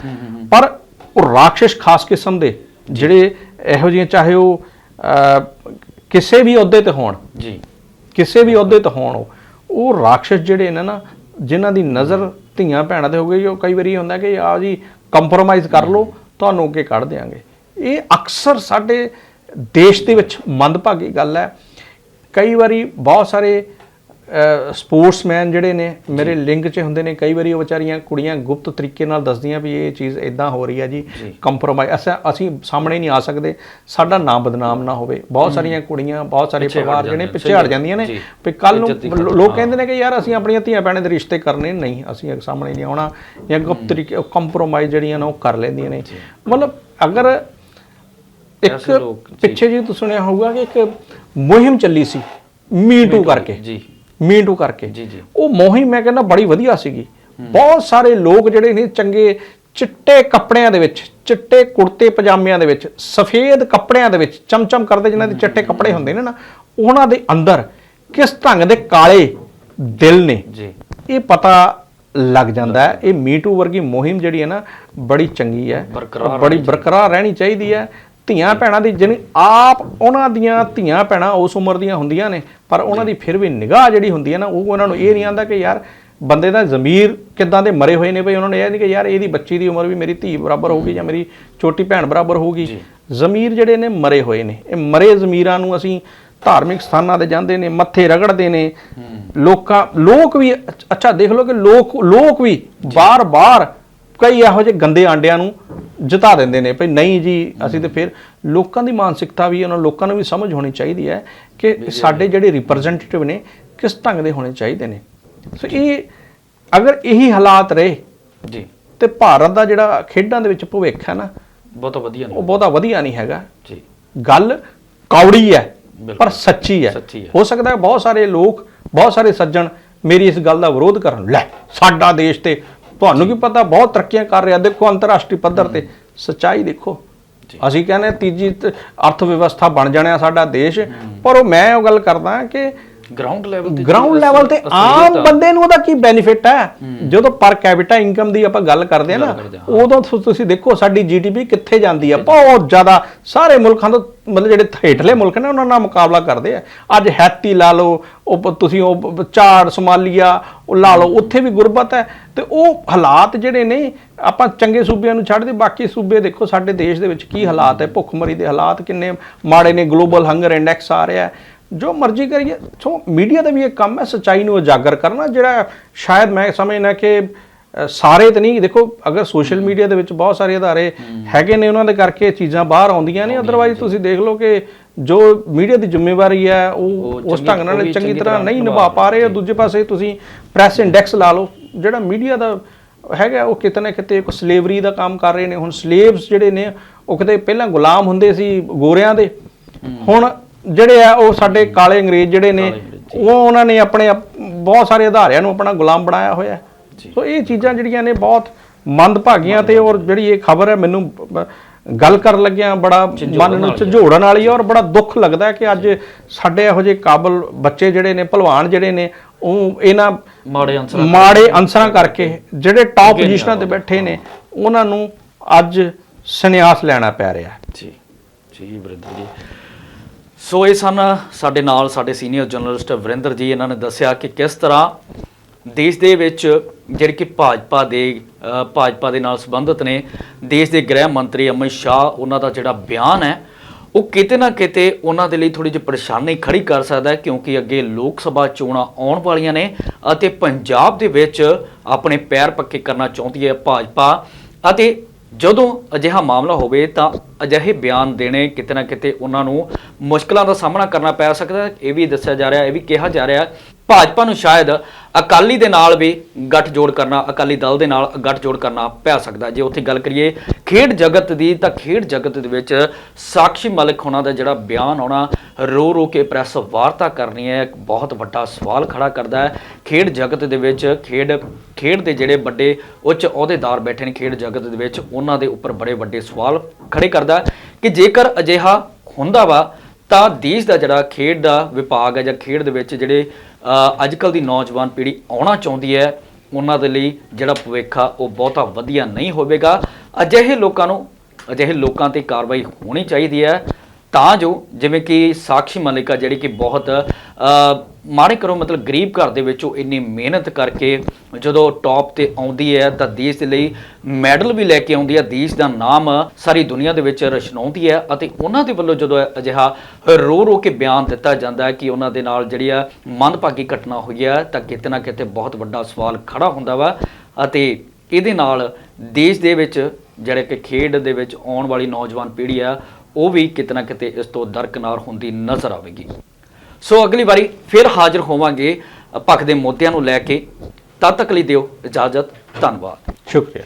Speaker 2: ਪਰ ਉਹ ਰਾਖਸ਼ ਖਾਸ ਕਿਸਮ ਦੇ ਜਿਹੜੇ ਇਹੋ ਜਿਹੇ ਚਾਹੇ ਉਹ ਕਿਸੇ ਵੀ ਅਹੁਦੇ ਤੇ ਹੋਣ।
Speaker 1: ਜੀ।
Speaker 2: ਕਿਸੇ ਵੀ ਅਹੁਦੇ ਤੇ ਹੋਣ ਉਹ। ਉਹ ਰਾਖਸ਼ ਜਿਹੜੇ ਨੇ ਨਾ ਜਿਨ੍ਹਾਂ ਦੀ ਨਜ਼ਰ ਧੀਆਂ ਭੈਣਾਂ ਤੇ ਹੋ ਗਈ ਉਹ ਕਈ ਵਾਰੀ ਹੁੰਦਾ ਕਿ ਆ ਜੀ ਕੰਪਰੋਮਾਈਜ਼ ਕਰ ਲਓ ਤੁਹਾਨੂੰ ਅੱਗੇ ਕੱਢ ਦੇਾਂਗੇ ਇਹ ਅਕਸਰ ਸਾਡੇ ਦੇਸ਼ ਦੇ ਵਿੱਚ ਮੰਦਭਾਗੀ ਗੱਲ ਹੈ। ਕਈ ਵਾਰੀ ਬਹੁਤ ਸਾਰੇ ਸਪੋਰਟਸਮੈਨ ਜਿਹੜੇ ਨੇ ਮੇਰੇ ਲਿੰਕ 'ਚ ਹੁੰਦੇ ਨੇ ਕਈ ਵਾਰੀ ਉਹ ਵਿਚਾਰੀਆਂ ਕੁੜੀਆਂ ਗੁਪਤ ਤਰੀਕੇ ਨਾਲ ਦੱਸਦੀਆਂ ਵੀ ਇਹ ਚੀਜ਼ ਇਦਾਂ ਹੋ ਰਹੀ ਹੈ ਜੀ। ਕੰਪਰੋਮਾਈਜ਼ ਅਸਾਂ ਅਸੀਂ ਸਾਹਮਣੇ ਨਹੀਂ ਆ ਸਕਦੇ ਸਾਡਾ ਨਾਮ ਬਦਨਾਮ ਨਾ ਹੋਵੇ। ਬਹੁਤ ਸਾਰੀਆਂ ਕੁੜੀਆਂ ਬਹੁਤ ਸਾਰੇ ਪਰਿਵਾਰ ਜਿਹੜੇ ਪਿੱਛੇ ਹਟ। ਜਾਂਦੀਆਂ ਨੇ। ਵੀ ਕੱਲ ਨੂੰ ਲੋਕ। ਕਹਿੰਦੇ ਨੇ ਕਿ ਯਾਰ ਅਸੀਂ ਆਪਣੀਆਂ ਧੀਆਂ ਭੈਣਾਂ ਦੇ ਰਿਸ਼ਤੇ ਕਰਨੇ ਨਹੀਂ ਅਸੀਂ ਸਾਹਮਣੇ ਨਹੀਂ ਆਉਣਾ ਜਾਂ ਗੁਪਤ ਤਰੀਕੇ ਕੰਪਰੋਮਾਈਜ਼ ਜਿਹੜੀਆਂ ਨੇ ਉਹ ਕਰ ਲੈਂਦੀਆਂ ਨੇ। ਮਤਲਬ ਅਗਰ ਇੱਕ। ਪਿੱਛੇ ਜੀ ਤੁਸੀਂ ਸੁਣਿਆ ਹੋਊਗਾ ਕਿ ਇੱਕ ਮੁਹਿੰਮ ਚੱਲੀ ਸੀ ਮੀ ਟੂ ਕਰਕੇ।
Speaker 1: ਜੀ।
Speaker 2: ਮੀ ਟੂ ਕਰਕੇ।
Speaker 1: ਜੀ, ਜੀ।
Speaker 2: ਉਹ ਮੁਹਿੰਮ ਮੈਂ ਕਹਿੰਦਾ ਬੜੀ ਵਧੀਆ ਸੀਗੀ। ਬਹੁਤ ਸਾਰੇ ਲੋਕ ਜਿਹੜੇ ਨੇ ਚੰਗੇ ਚਿੱਟੇ ਕੱਪੜਿਆਂ ਦੇ ਵਿੱਚ ਚਿੱਟੇ ਕੁੜਤੇ ਪਜਾਮਿਆਂ ਦੇ ਵਿੱਚ ਸਫੇਦ ਕੱਪੜਿਆਂ ਦੇ ਵਿੱਚ ਚਮਚਮ ਕਰਦੇ ਜਿਨ੍ਹਾਂ ਦੇ ਚਿੱਟੇ ਕੱਪੜੇ ਹੁੰਦੇ ਨੇ ਨਾ ਉਹਨਾਂ ਦੇ ਅੰਦਰ ਕਿਸ ਢੰਗ ਦੇ ਕਾਲੇ ਦਿਲ ਨੇ।
Speaker 1: ਜੀ।
Speaker 2: ਇਹ ਪਤਾ ਲੱਗ ਜਾਂਦਾ ਹੈ। ਇਹ ਮੀਟੂ ਵਰਗੀ ਮੁਹਿੰਮ ਜਿਹੜੀ ਹੈ ਨਾ ਬੜੀ ਚੰਗੀ ਹੈ। ਬੜੀ ਬਰਕਰਾਰ ਰਹਿਣੀ ਚਾਹੀਦੀ ਹੈ। ਧੀਆਂ ਭੈਣਾਂ ਦੀ ਜਿਹਨੇ ਆਪ ਉਹਨਾਂ ਦੀਆਂ ਧੀਆਂ ਭੈਣਾਂ ਉਸ ਉਮਰ ਦੀਆਂ ਹੁੰਦੀਆਂ ਨੇ ਪਰ ਉਹਨਾਂ ਦੀ ਫਿਰ ਵੀ ਨਿਗਾਹ ਜਿਹੜੀ ਹੁੰਦੀ ਹੈ ਨਾ ਉਹ ਉਹਨਾਂ ਨੂੰ ਇਹ ਨਹੀਂ ਆਂਦਾ ਕਿ ਯਾਰ ਬੰਦੇ ਦਾ ਜ਼ਮੀਰ ਕਿੱਦਾਂ ਦੇ ਮਰੇ ਹੋਏ ਨੇ ਭਈ ਉਹਨਾਂ ਨੇ ਇਹ ਨਹੀਂ ਕਿ ਯਾਰ ਇਹਦੀ ਬੱਚੀ ਦੀ ਉਮਰ ਵੀ ਮੇਰੀ ਧੀ ਬਰਾਬਰ ਹੋਊਗੀ ਜਾਂ ਮੇਰੀ ਛੋਟੀ ਭੈਣ ਬਰਾਬਰ ਹੋਊਗੀ। ਜ਼ਮੀਰ ਜਿਹੜੇ ਨੇ ਮਰੇ ਹੋਏ ਨੇ। ਇਹ ਮਰੇ ਜ਼ਮੀਰਾਂ ਨੂੰ ਅਸੀਂ ਧਾਰਮਿਕ ਸਥਾਨਾਂ ਤੇ ਜਾਂਦੇ ਨੇ ਮੱਥੇ ਰਗੜਦੇ ਨੇ। ਲੋਕਾਂ ਲੋਕ ਵੀ ਅੱਛ- ਅੱਛਾ ਦੇਖ ਲਓ ਕਿ ਲੋਕ ਲੋਕ ਵੀ ਬਾਰ-ਬਾਰ ਕਈ ਇਹੋ ਜਿਹੇ ਗੰਦੇ ਆਂਡਿਆਂ ਨੂੰ ਜਿਤਾ ਦਿੰਦੇ ਨੇ ਭਈ ਨਹੀਂ ਜੀ ਅਸੀਂ ਤੇ ਫਿਰ ਲੋਕਾਂ ਦੀ ਮਾਨਸਿਕਤਾ ਵੀ ਉਹਨਾਂ ਲੋਕਾਂ ਨੂੰ ਵੀ ਸਮਝ ਹੋਣੀ ਚਾਹੀਦੀ ਹੈ ਕਿ ਸਾਡੇ ਜਿਹੜੇ ਰਿਪਰੈਜ਼ੈਂਟੇਟਿਵ ਨੇ ਕਿਸ ਢੰਗ ਦੇ ਹੋਣੇ ਚਾਹੀਦੇ ਨੇ। ਸੋ ਇਹ ਅਗਰ ਇਹੀ ਹਾਲਾਤ ਰਹੇ
Speaker 1: ਜੀ।
Speaker 2: ਤੇ ਭਾਰਤ ਦਾ ਜਿਹੜਾ ਖੇਡਾਂ ਦੇ ਵਿੱਚ ਭਵਿੱਖ ਹੈ ਨਾ
Speaker 1: ਬਹੁਤ ਵਧੀਆ ਨੇ
Speaker 2: ਉਹ ਬਹੁਤਾ ਵਧੀਆ ਨਹੀਂ ਹੈਗਾ।
Speaker 1: ਜੀ।
Speaker 2: ਗੱਲ ਕੌੜੀ ਹੈ। ਪਰ ਸੱਚੀ ਹੈ।
Speaker 1: ਸੱਚੀ ਹੈ।
Speaker 2: ਹੋ ਸਕਦਾ ਹੈ ਬਹੁਤ ਸਾਰੇ ਲੋਕ ਬਹੁਤ ਸਾਰੇ ਸੱਜਣ ਮੇਰੀ ਇਸ ਗੱਲ ਦਾ ਵਿਰੋਧ ਕਰਨ ਲੈ ਸਾਡਾ ਦੇਸ਼ ਤੇ ਤੁਹਾਨੂੰ ਕੀ ਪਤਾ ਬਹੁਤ ਤਰੱਕੀਆਂ ਕਰ ਰਿਹਾ। ਦੇਖੋ ਅੰਤਰਰਾਸ਼ਟਰੀ ਪੱਧਰ ਤੇ ਸੱਚਾਈ ਦੇਖੋ। ਅਸੀਂ ਕਹਿੰਦੇ ਤੀਜੀ ਅਰਥ ਵਿਵਸਥਾ ਬਣ ਜਾਣਾ ਸਾਡਾ ਦੇਸ਼। ਪਰ ਉਹ ਮੈਂ ਉਹ ਗੱਲ ਕਰਦਾ ਕਿ
Speaker 1: ਗਰਾਊਂਡ ਲੈਵਲ ਤੇ
Speaker 2: ਗਰਾਊਂਡ ਲੈਵਲ ਤੇ ਆਮ ਬੰਦੇ ਨੂੰ ਉਹਦਾ ਕੀ ਬੈਨੀਫਿਟ ਹੈ? ਜਦੋਂ ਪਰ ਕੈਪੀਟਾ ਇਨਕਮ ਦੀ ਆਪਾਂ ਗੱਲ ਕਰਦੇ ਆ ਨਾ ਉਦੋਂ ਤੁਸੀਂ ਦੇਖੋ ਸਾਡੀ ਜੀਡੀਪੀ ਕਿੱਥੇ ਜਾਂਦੀ ਆ ਬਹੁਤ ਜ਼ਿਆਦਾ ਸਾਰੇ ਮੁਲਕਾਂ ਤੋਂ ਮਤਲਬ ਜਿਹੜੇ ਹੇਠਲੇ ਮੁਲਕ ਨੇ ਉਹਨਾਂ ਨਾਲ ਮੁਕਾਬਲਾ ਕਰਦੇ ਆ। ਅੱਜ ਹੈਤੀ ਲਾ ਲਓ ਉਹ ਤੁਸੀਂ ਉਹ ਚਾੜ ਸੋਮਾਲੀਆ ਉਹ ਲਾ ਲਓ ਉੱਥੇ ਵੀ ਗੁਰਬਤ ਹੈ। ਤੇ ਉਹ ਹਾਲਾਤ ਜਿਹੜੇ ਨੇ ਆਪਾਂ ਚੰਗੇ ਸੂਬਿਆਂ ਨੂੰ ਛੱਡ ਦੇ ਬਾਕੀ ਸੂਬੇ ਦੇਖੋ ਸਾਡੇ ਦੇਸ਼ ਦੇ ਵਿੱਚ ਕੀ ਹਾਲਾਤ ਹੈ ਭੁੱਖਮਰੀ ਦੇ ਹਾਲਾਤ ਕਿੰਨੇ ਮਾੜੇ ਨੇ ਗਲੋਬਲ ਹੰਗਰ ਇੰਡੈਕਸ ਆ ਰਿਹਾ ਹੈ। ਜੋ ਮਰਜ਼ੀ ਕਰੀਏ ਸੋ ਮੀਡੀਆ ਦਾ ਵੀ ਇੱਕ ਕੰਮ ਹੈ ਸੱਚਾਈ ਨੂੰ ਉਜਾਗਰ ਕਰਨਾ ਜਿਹੜਾ ਸ਼ਾਇਦ ਮੈਂ ਸਮਝਣਾ ਕਿ ਸਾਰੇ ਤਾਂ ਨਹੀਂ ਦੇਖੋ ਅਗਰ ਸੋਸ਼ਲ ਮੀਡੀਆ ਦੇ ਵਿੱਚ ਬਹੁਤ ਸਾਰੇ ਅਦਾਰੇ ਹੈਗੇ ਨੇ ਉਹਨਾਂ ਦੇ ਕਰਕੇ ਚੀਜ਼ਾਂ ਬਾਹਰ ਆਉਂਦੀਆਂ ਨੇ ਅਦਰਵਾਈਜ਼ ਤੁਸੀਂ ਦੇਖ ਲਓ ਕਿ ਜੋ ਮੀਡੀਆ ਦੀ ਜ਼ਿੰਮੇਵਾਰੀ ਹੈ ਉਹ ਉਸ ਢੰਗ ਨਾਲ ਚੰਗੀ ਤਰ੍ਹਾਂ ਨਹੀਂ
Speaker 1: ਨਿਭਾ
Speaker 2: ਨਿਭਾ ਪਾ ਰਹੇ ਦੂਜੇ ਪਾਸੇ ਤੁਸੀਂ ਪ੍ਰੈਸ ਇੰਡੈਕਸ ਲਾ ਲਓ ਜਿਹੜਾ ਮੀਡੀਆ ਦਾ ਹੈਗਾ ਉਹ ਕਿਤੇ ਨਾ ਕਿਤੇ ਇੱਕ ਸਲੇਵਰੀ ਦਾ ਕੰਮ ਕਰ ਰਹੇ ਨੇ। ਹੁਣ ਸਲੇਵਸ ਜਿਹੜੇ ਨੇ ਉਹ ਕਿਤੇ ਪਹਿਲਾਂ ਗੁਲਾਮ ਹੁੰਦੇ ਸੀ ਗੋਰਿਆਂ ਦੇ ਹੁਣ ਜਿਹੜੇ ਆ ਉਹ ਸਾਡੇ ਕਾਲੇ ਅੰਗਰੇਜ਼ ਜਿਹੜੇ ਨੇ ਉਹ ਉਹਨਾਂ ਨੇ ਆਪਣੇ ਆਪ- ਬਹੁਤ ਸਾਰੇ ਆਧਾਰਿਆਂ ਨੂੰ ਆਪਣਾ ਗੁਲਾਮ ਬਣਾਇਆ ਹੋਇਆ। ਸੋ ਇਹ ਚੀਜ਼ਾਂ ਜਿਹੜੀਆਂ ਨੇ ਬਹੁਤ ਮੰਦਭਾਗੀਆਂ ਤੇ ਔਰ ਜਿਹੜੀ ਇਹ ਖਬਰ ਹੈ ਮੈਨੂੰ ਗੱਲ ਕਰਨ ਲੱਗਿਆ ਬੜਾ ਮਨ ਨੂੰ ਝੰਜੋੜਨ ਵਾਲੀ ਔਰ ਬੜਾ ਦੁੱਖ ਲੱਗਦਾ ਹੈ ਕਿ ਅੱਜ ਸਾਡੇ ਇਹੋ ਜਿਹੇ ਕਾਬਲ ਬੱਚੇ ਜਿਹੜੇ ਨੇ ਭਲਵਾਨ ਜਿਹੜੇ ਨੇ ਉਹ ਇਹਨਾਂ
Speaker 1: ਮਾੜੇ ਅੰਸਰ
Speaker 2: ਮਾੜੇ ਅਨਸਰਾਂ ਕਰਕੇ ਜਿਹੜੇ ਟਾਪ ਪੋਜੀਸ਼ਨਾਂ ਤੇ ਬੈਠੇ ਨੇ ਉਹਨਾਂ ਨੂੰ ਅੱਜ ਸੰਨਿਆਸ ਲੈਣਾ ਪੈ ਰਿਹਾ।
Speaker 1: ਜੀ। ਜੀ ਵਰਿੰਦਰ ਜੀ। ਸੋ ਇਹ ਸਨ ਸਾਡੇ ਨਾਲ ਸਾਡੇ ਸੀਨੀਅਰ ਜਰਨਲਿਸਟ ਵਰਿੰਦਰ ਜੀ, ਇਹਨਾਂ ਨੇ ਦੱਸਿਆ ਕਿ ਕਿਸ ਤਰ੍ਹਾਂ ਦੇਸ਼ ਦੇ ਵਿੱਚ ਜਿਹੜੇ ਕਿ ਭਾਜਪਾ ਦੇ ਭਾਜਪਾ ਦੇ ਨਾਲ ਸੰਬੰਧਿਤ ਨੇ, ਦੇਸ਼ ਦੇ ਗ੍ਰਹਿ ਮੰਤਰੀ ਅਮਿਤ ਸ਼ਾਹ, ਉਹਨਾਂ ਦਾ ਜਿਹੜਾ ਬਿਆਨ ਹੈ, ਉਹ ਕਿਤੇ ਨਾ ਕਿਤੇ ਉਹਨਾਂ ਦੇ ਲਈ ਥੋੜੀ ਜਿਹੀ ਪਰੇਸ਼ਾਨੀ ਖੜੀ ਕਰ ਸਕਦਾ ਹੈ, ਕਿਉਂਕਿ ਅੱਗੇ ਲੋਕ ਸਭਾ ਚੋਣਾਂ ਆਉਣ ਵਾਲੀਆਂ ਨੇ ਅਤੇ ਪੰਜਾਬ ਦੇ ਵਿੱਚ ਆਪਣੇ ਪੈਰ ਪੱਕੇ ਕਰਨਾ ਚਾਹੁੰਦੀ ਹੈ ਭਾਜਪਾ ਅਤੇ ਜਦੋਂ ਅਜਿਹਾ ਮਾਮਲਾ ਹੋਵੇ ਤਾਂ ਅਜਿਹੇ ਬਿਆਨ ਦੇਣੇ ਕਿਤੇ ਨਾ ਕਿਤੇ ਉਹਨਾਂ ਨੂੰ ਮੁਸ਼ਕਲਾਂ ਦਾ ਸਾਹਮਣਾ ਕਰਨਾ ਪੈ ਸਕਦਾ ਹੈ। ਇਹ ਵੀ ਦੱਸਿਆ ਜਾ ਰਿਹਾ, ਇਹ ਵੀ ਕਿਹਾ ਜਾ ਰਿਹਾ ਭਾਜਪਾ ਨੂੰ ਸ਼ਾਇਦ ਅਕਾਲੀ ਦੇ ਨਾਲ ਵੀ ਗੱਠਜੋੜ ਕਰਨਾ, ਅਕਾਲੀ ਦਲ ਦੇ ਨਾਲ ਗੱਠਜੋੜ ਕਰਨਾ ਪੈ ਸਕਦਾ। ਜੇ ਉੱਥੇ ਗੱਲ ਕਰੀਏ ਖੇਡ ਜਗਤ ਦੀ, ਤਾਂ ਖੇਡ ਜਗਤ ਦੇ ਵਿੱਚ ਸਾਕਸ਼ੀ ਮਲਿਕ ਹੋਣਾ ਦਾ ਜਿਹੜਾ ਬਿਆਨ ਆਉਣਾ, ਰੋ ਰੋ ਕੇ ਪ੍ਰੈਸ ਵਾਰਤਾ ਕਰਨੀ ਹੈ, ਇੱਕ ਬਹੁਤ ਵੱਡਾ ਸਵਾਲ ਖੜਾ ਕਰਦਾ ਹੈ। ਖੇਡ ਜਗਤ ਦੇ ਵਿੱਚ ਖੇਡ ਖੇਡ ਦੇ ਜਿਹੜੇ ਵੱਡੇ ਉੱਚ ਅਹੁਦੇਦਾਰ ਬੈਠੇ ਨੇ ਖੇਡ ਜਗਤ ਦੇ ਵਿੱਚ, ਉਹਨਾਂ ਦੇ ਉੱਪਰ ਬੜੇ ਵੱਡੇ ਸਵਾਲ ਖੜੇ ਕਰਦਾ ਕਿ ਜੇਕਰ ਅਜਿਹਾ ਹੁੰਦਾ ਵਾ ਤਾਂ ਦੇਸ਼ ਦਾ ਜਿਹੜਾ ਖੇਡ ਦਾ ਵਿਭਾਗ ਹੈ ਜਾਂ ਖੇਡ ਦੇ ਵਿੱਚ ਜਿਹੜੇ ਅੱਜ ਕੱਲ ਦੀ ਨੌਜਵਾਨ ਪੀੜ੍ਹੀ ਆਉਣਾ ਚਾਹੁੰਦੀ ਹੈ, ਉਹਨਾਂ ਦੇ ਲਈ ਜਿਹੜਾ ਭਵਿੱਖ ਆ, ਉਹ ਬਹੁਤਾ ਵਧੀਆ ਨਹੀਂ ਹੋਵੇਗਾ। ਅਜਿਹੇ ਲੋਕਾਂ ਨੂੰ, ਅਜਿਹੇ ਲੋਕਾਂ ਤੇ ਕਾਰਵਾਈ ਹੋਣੀ ਚਾਹੀਦੀ ਹੈ। ਤਾਂ ਜੋ ਜਿਵੇਂ ਕਿ ਸਾਕਸ਼ੀ ਮਲਿਕਾ ਜਿਹੜੀ ਕਿ ਬਹੁਤ ਅ, ਮਾੜੇ ਕਰੋ ਮਤਲਬ ਗਰੀਬ ਘਰ ਦੇ ਵਿੱਚੋਂ ਇੰਨੀ ਮਿਹਨਤ ਕਰਕੇ ਜਦੋਂ ਟੌਪ ਤੇ ਆਉਂਦੀ ਹੈ ਤਾਂ ਦੇਸ਼ ਦੇ ਲਈ ਮੈਡਲ ਵੀ ਲੈ ਕੇ ਆਉਂਦੀ ਹੈ। ਦੇਸ਼ ਦਾ ਨਾਮ ਸਾਰੀ ਦੁਨੀਆ ਦੇ ਵਿੱਚ ਰਸ਼ਨਾਉਂਦੀ ਹੈ ਅਤੇ ਉਹਨਾਂ ਦੇ ਵੱਲੋਂ ਜਦੋਂ ਅਜਿਹਾ ਰੋ ਰੋ ਕੇ ਬਿਆਨ ਦਿੱਤਾ ਜਾਂਦਾ ਹੈ ਕਿ ਉਹਨਾਂ ਦੇ ਨਾਲ ਜਿਹੜੀ ਆ ਮੰਦਭਾਗੀ ਘਟਨਾ ਹੋਈ ਹੈ ਤਾਂ ਕਿਤੇ ਨਾ ਕਿਤੇ ਬਹੁਤ ਵੱਡਾ ਸਵਾਲ ਖੜਾ ਹੁੰਦਾ ਵਾ ਅਤੇ ਇਹਦੇ ਨਾਲ ਦੇਸ਼ ਦੇ ਵਿੱਚ ਜਿਹੜੇ ਕਿ ਖੇਡ ਦੇ ਵਿੱਚ ਆਉਣ ਵਾਲੀ ਨੌਜਵਾਨ ਪੀੜ੍ਹੀ ਆ ਉਹ ਵੀ ਕਿਤੇ ਨਾ ਕਿਤੇ ਇਸ ਤੋਂ ਦਰਕਨਾਰ ਹੁੰਦੀ ਨਜ਼ਰ ਆਵੇਗੀ। ਸੋ ਅਗਲੀ ਵਾਰੀ ਫਿਰ ਹਾਜ਼ਰ ਹੋਵਾਂਗੇ ਪੱਖ ਦੇ ਮੁੱਦਿਆਂ ਨੂੰ ਲੈ ਕੇ। ਤਦ ਤੱਕ ਲਈ ਦਿਓ ਇਜਾਜ਼ਤ, ਧੰਨਵਾਦ।
Speaker 2: ਸ਼ੁਕਰੀਆ।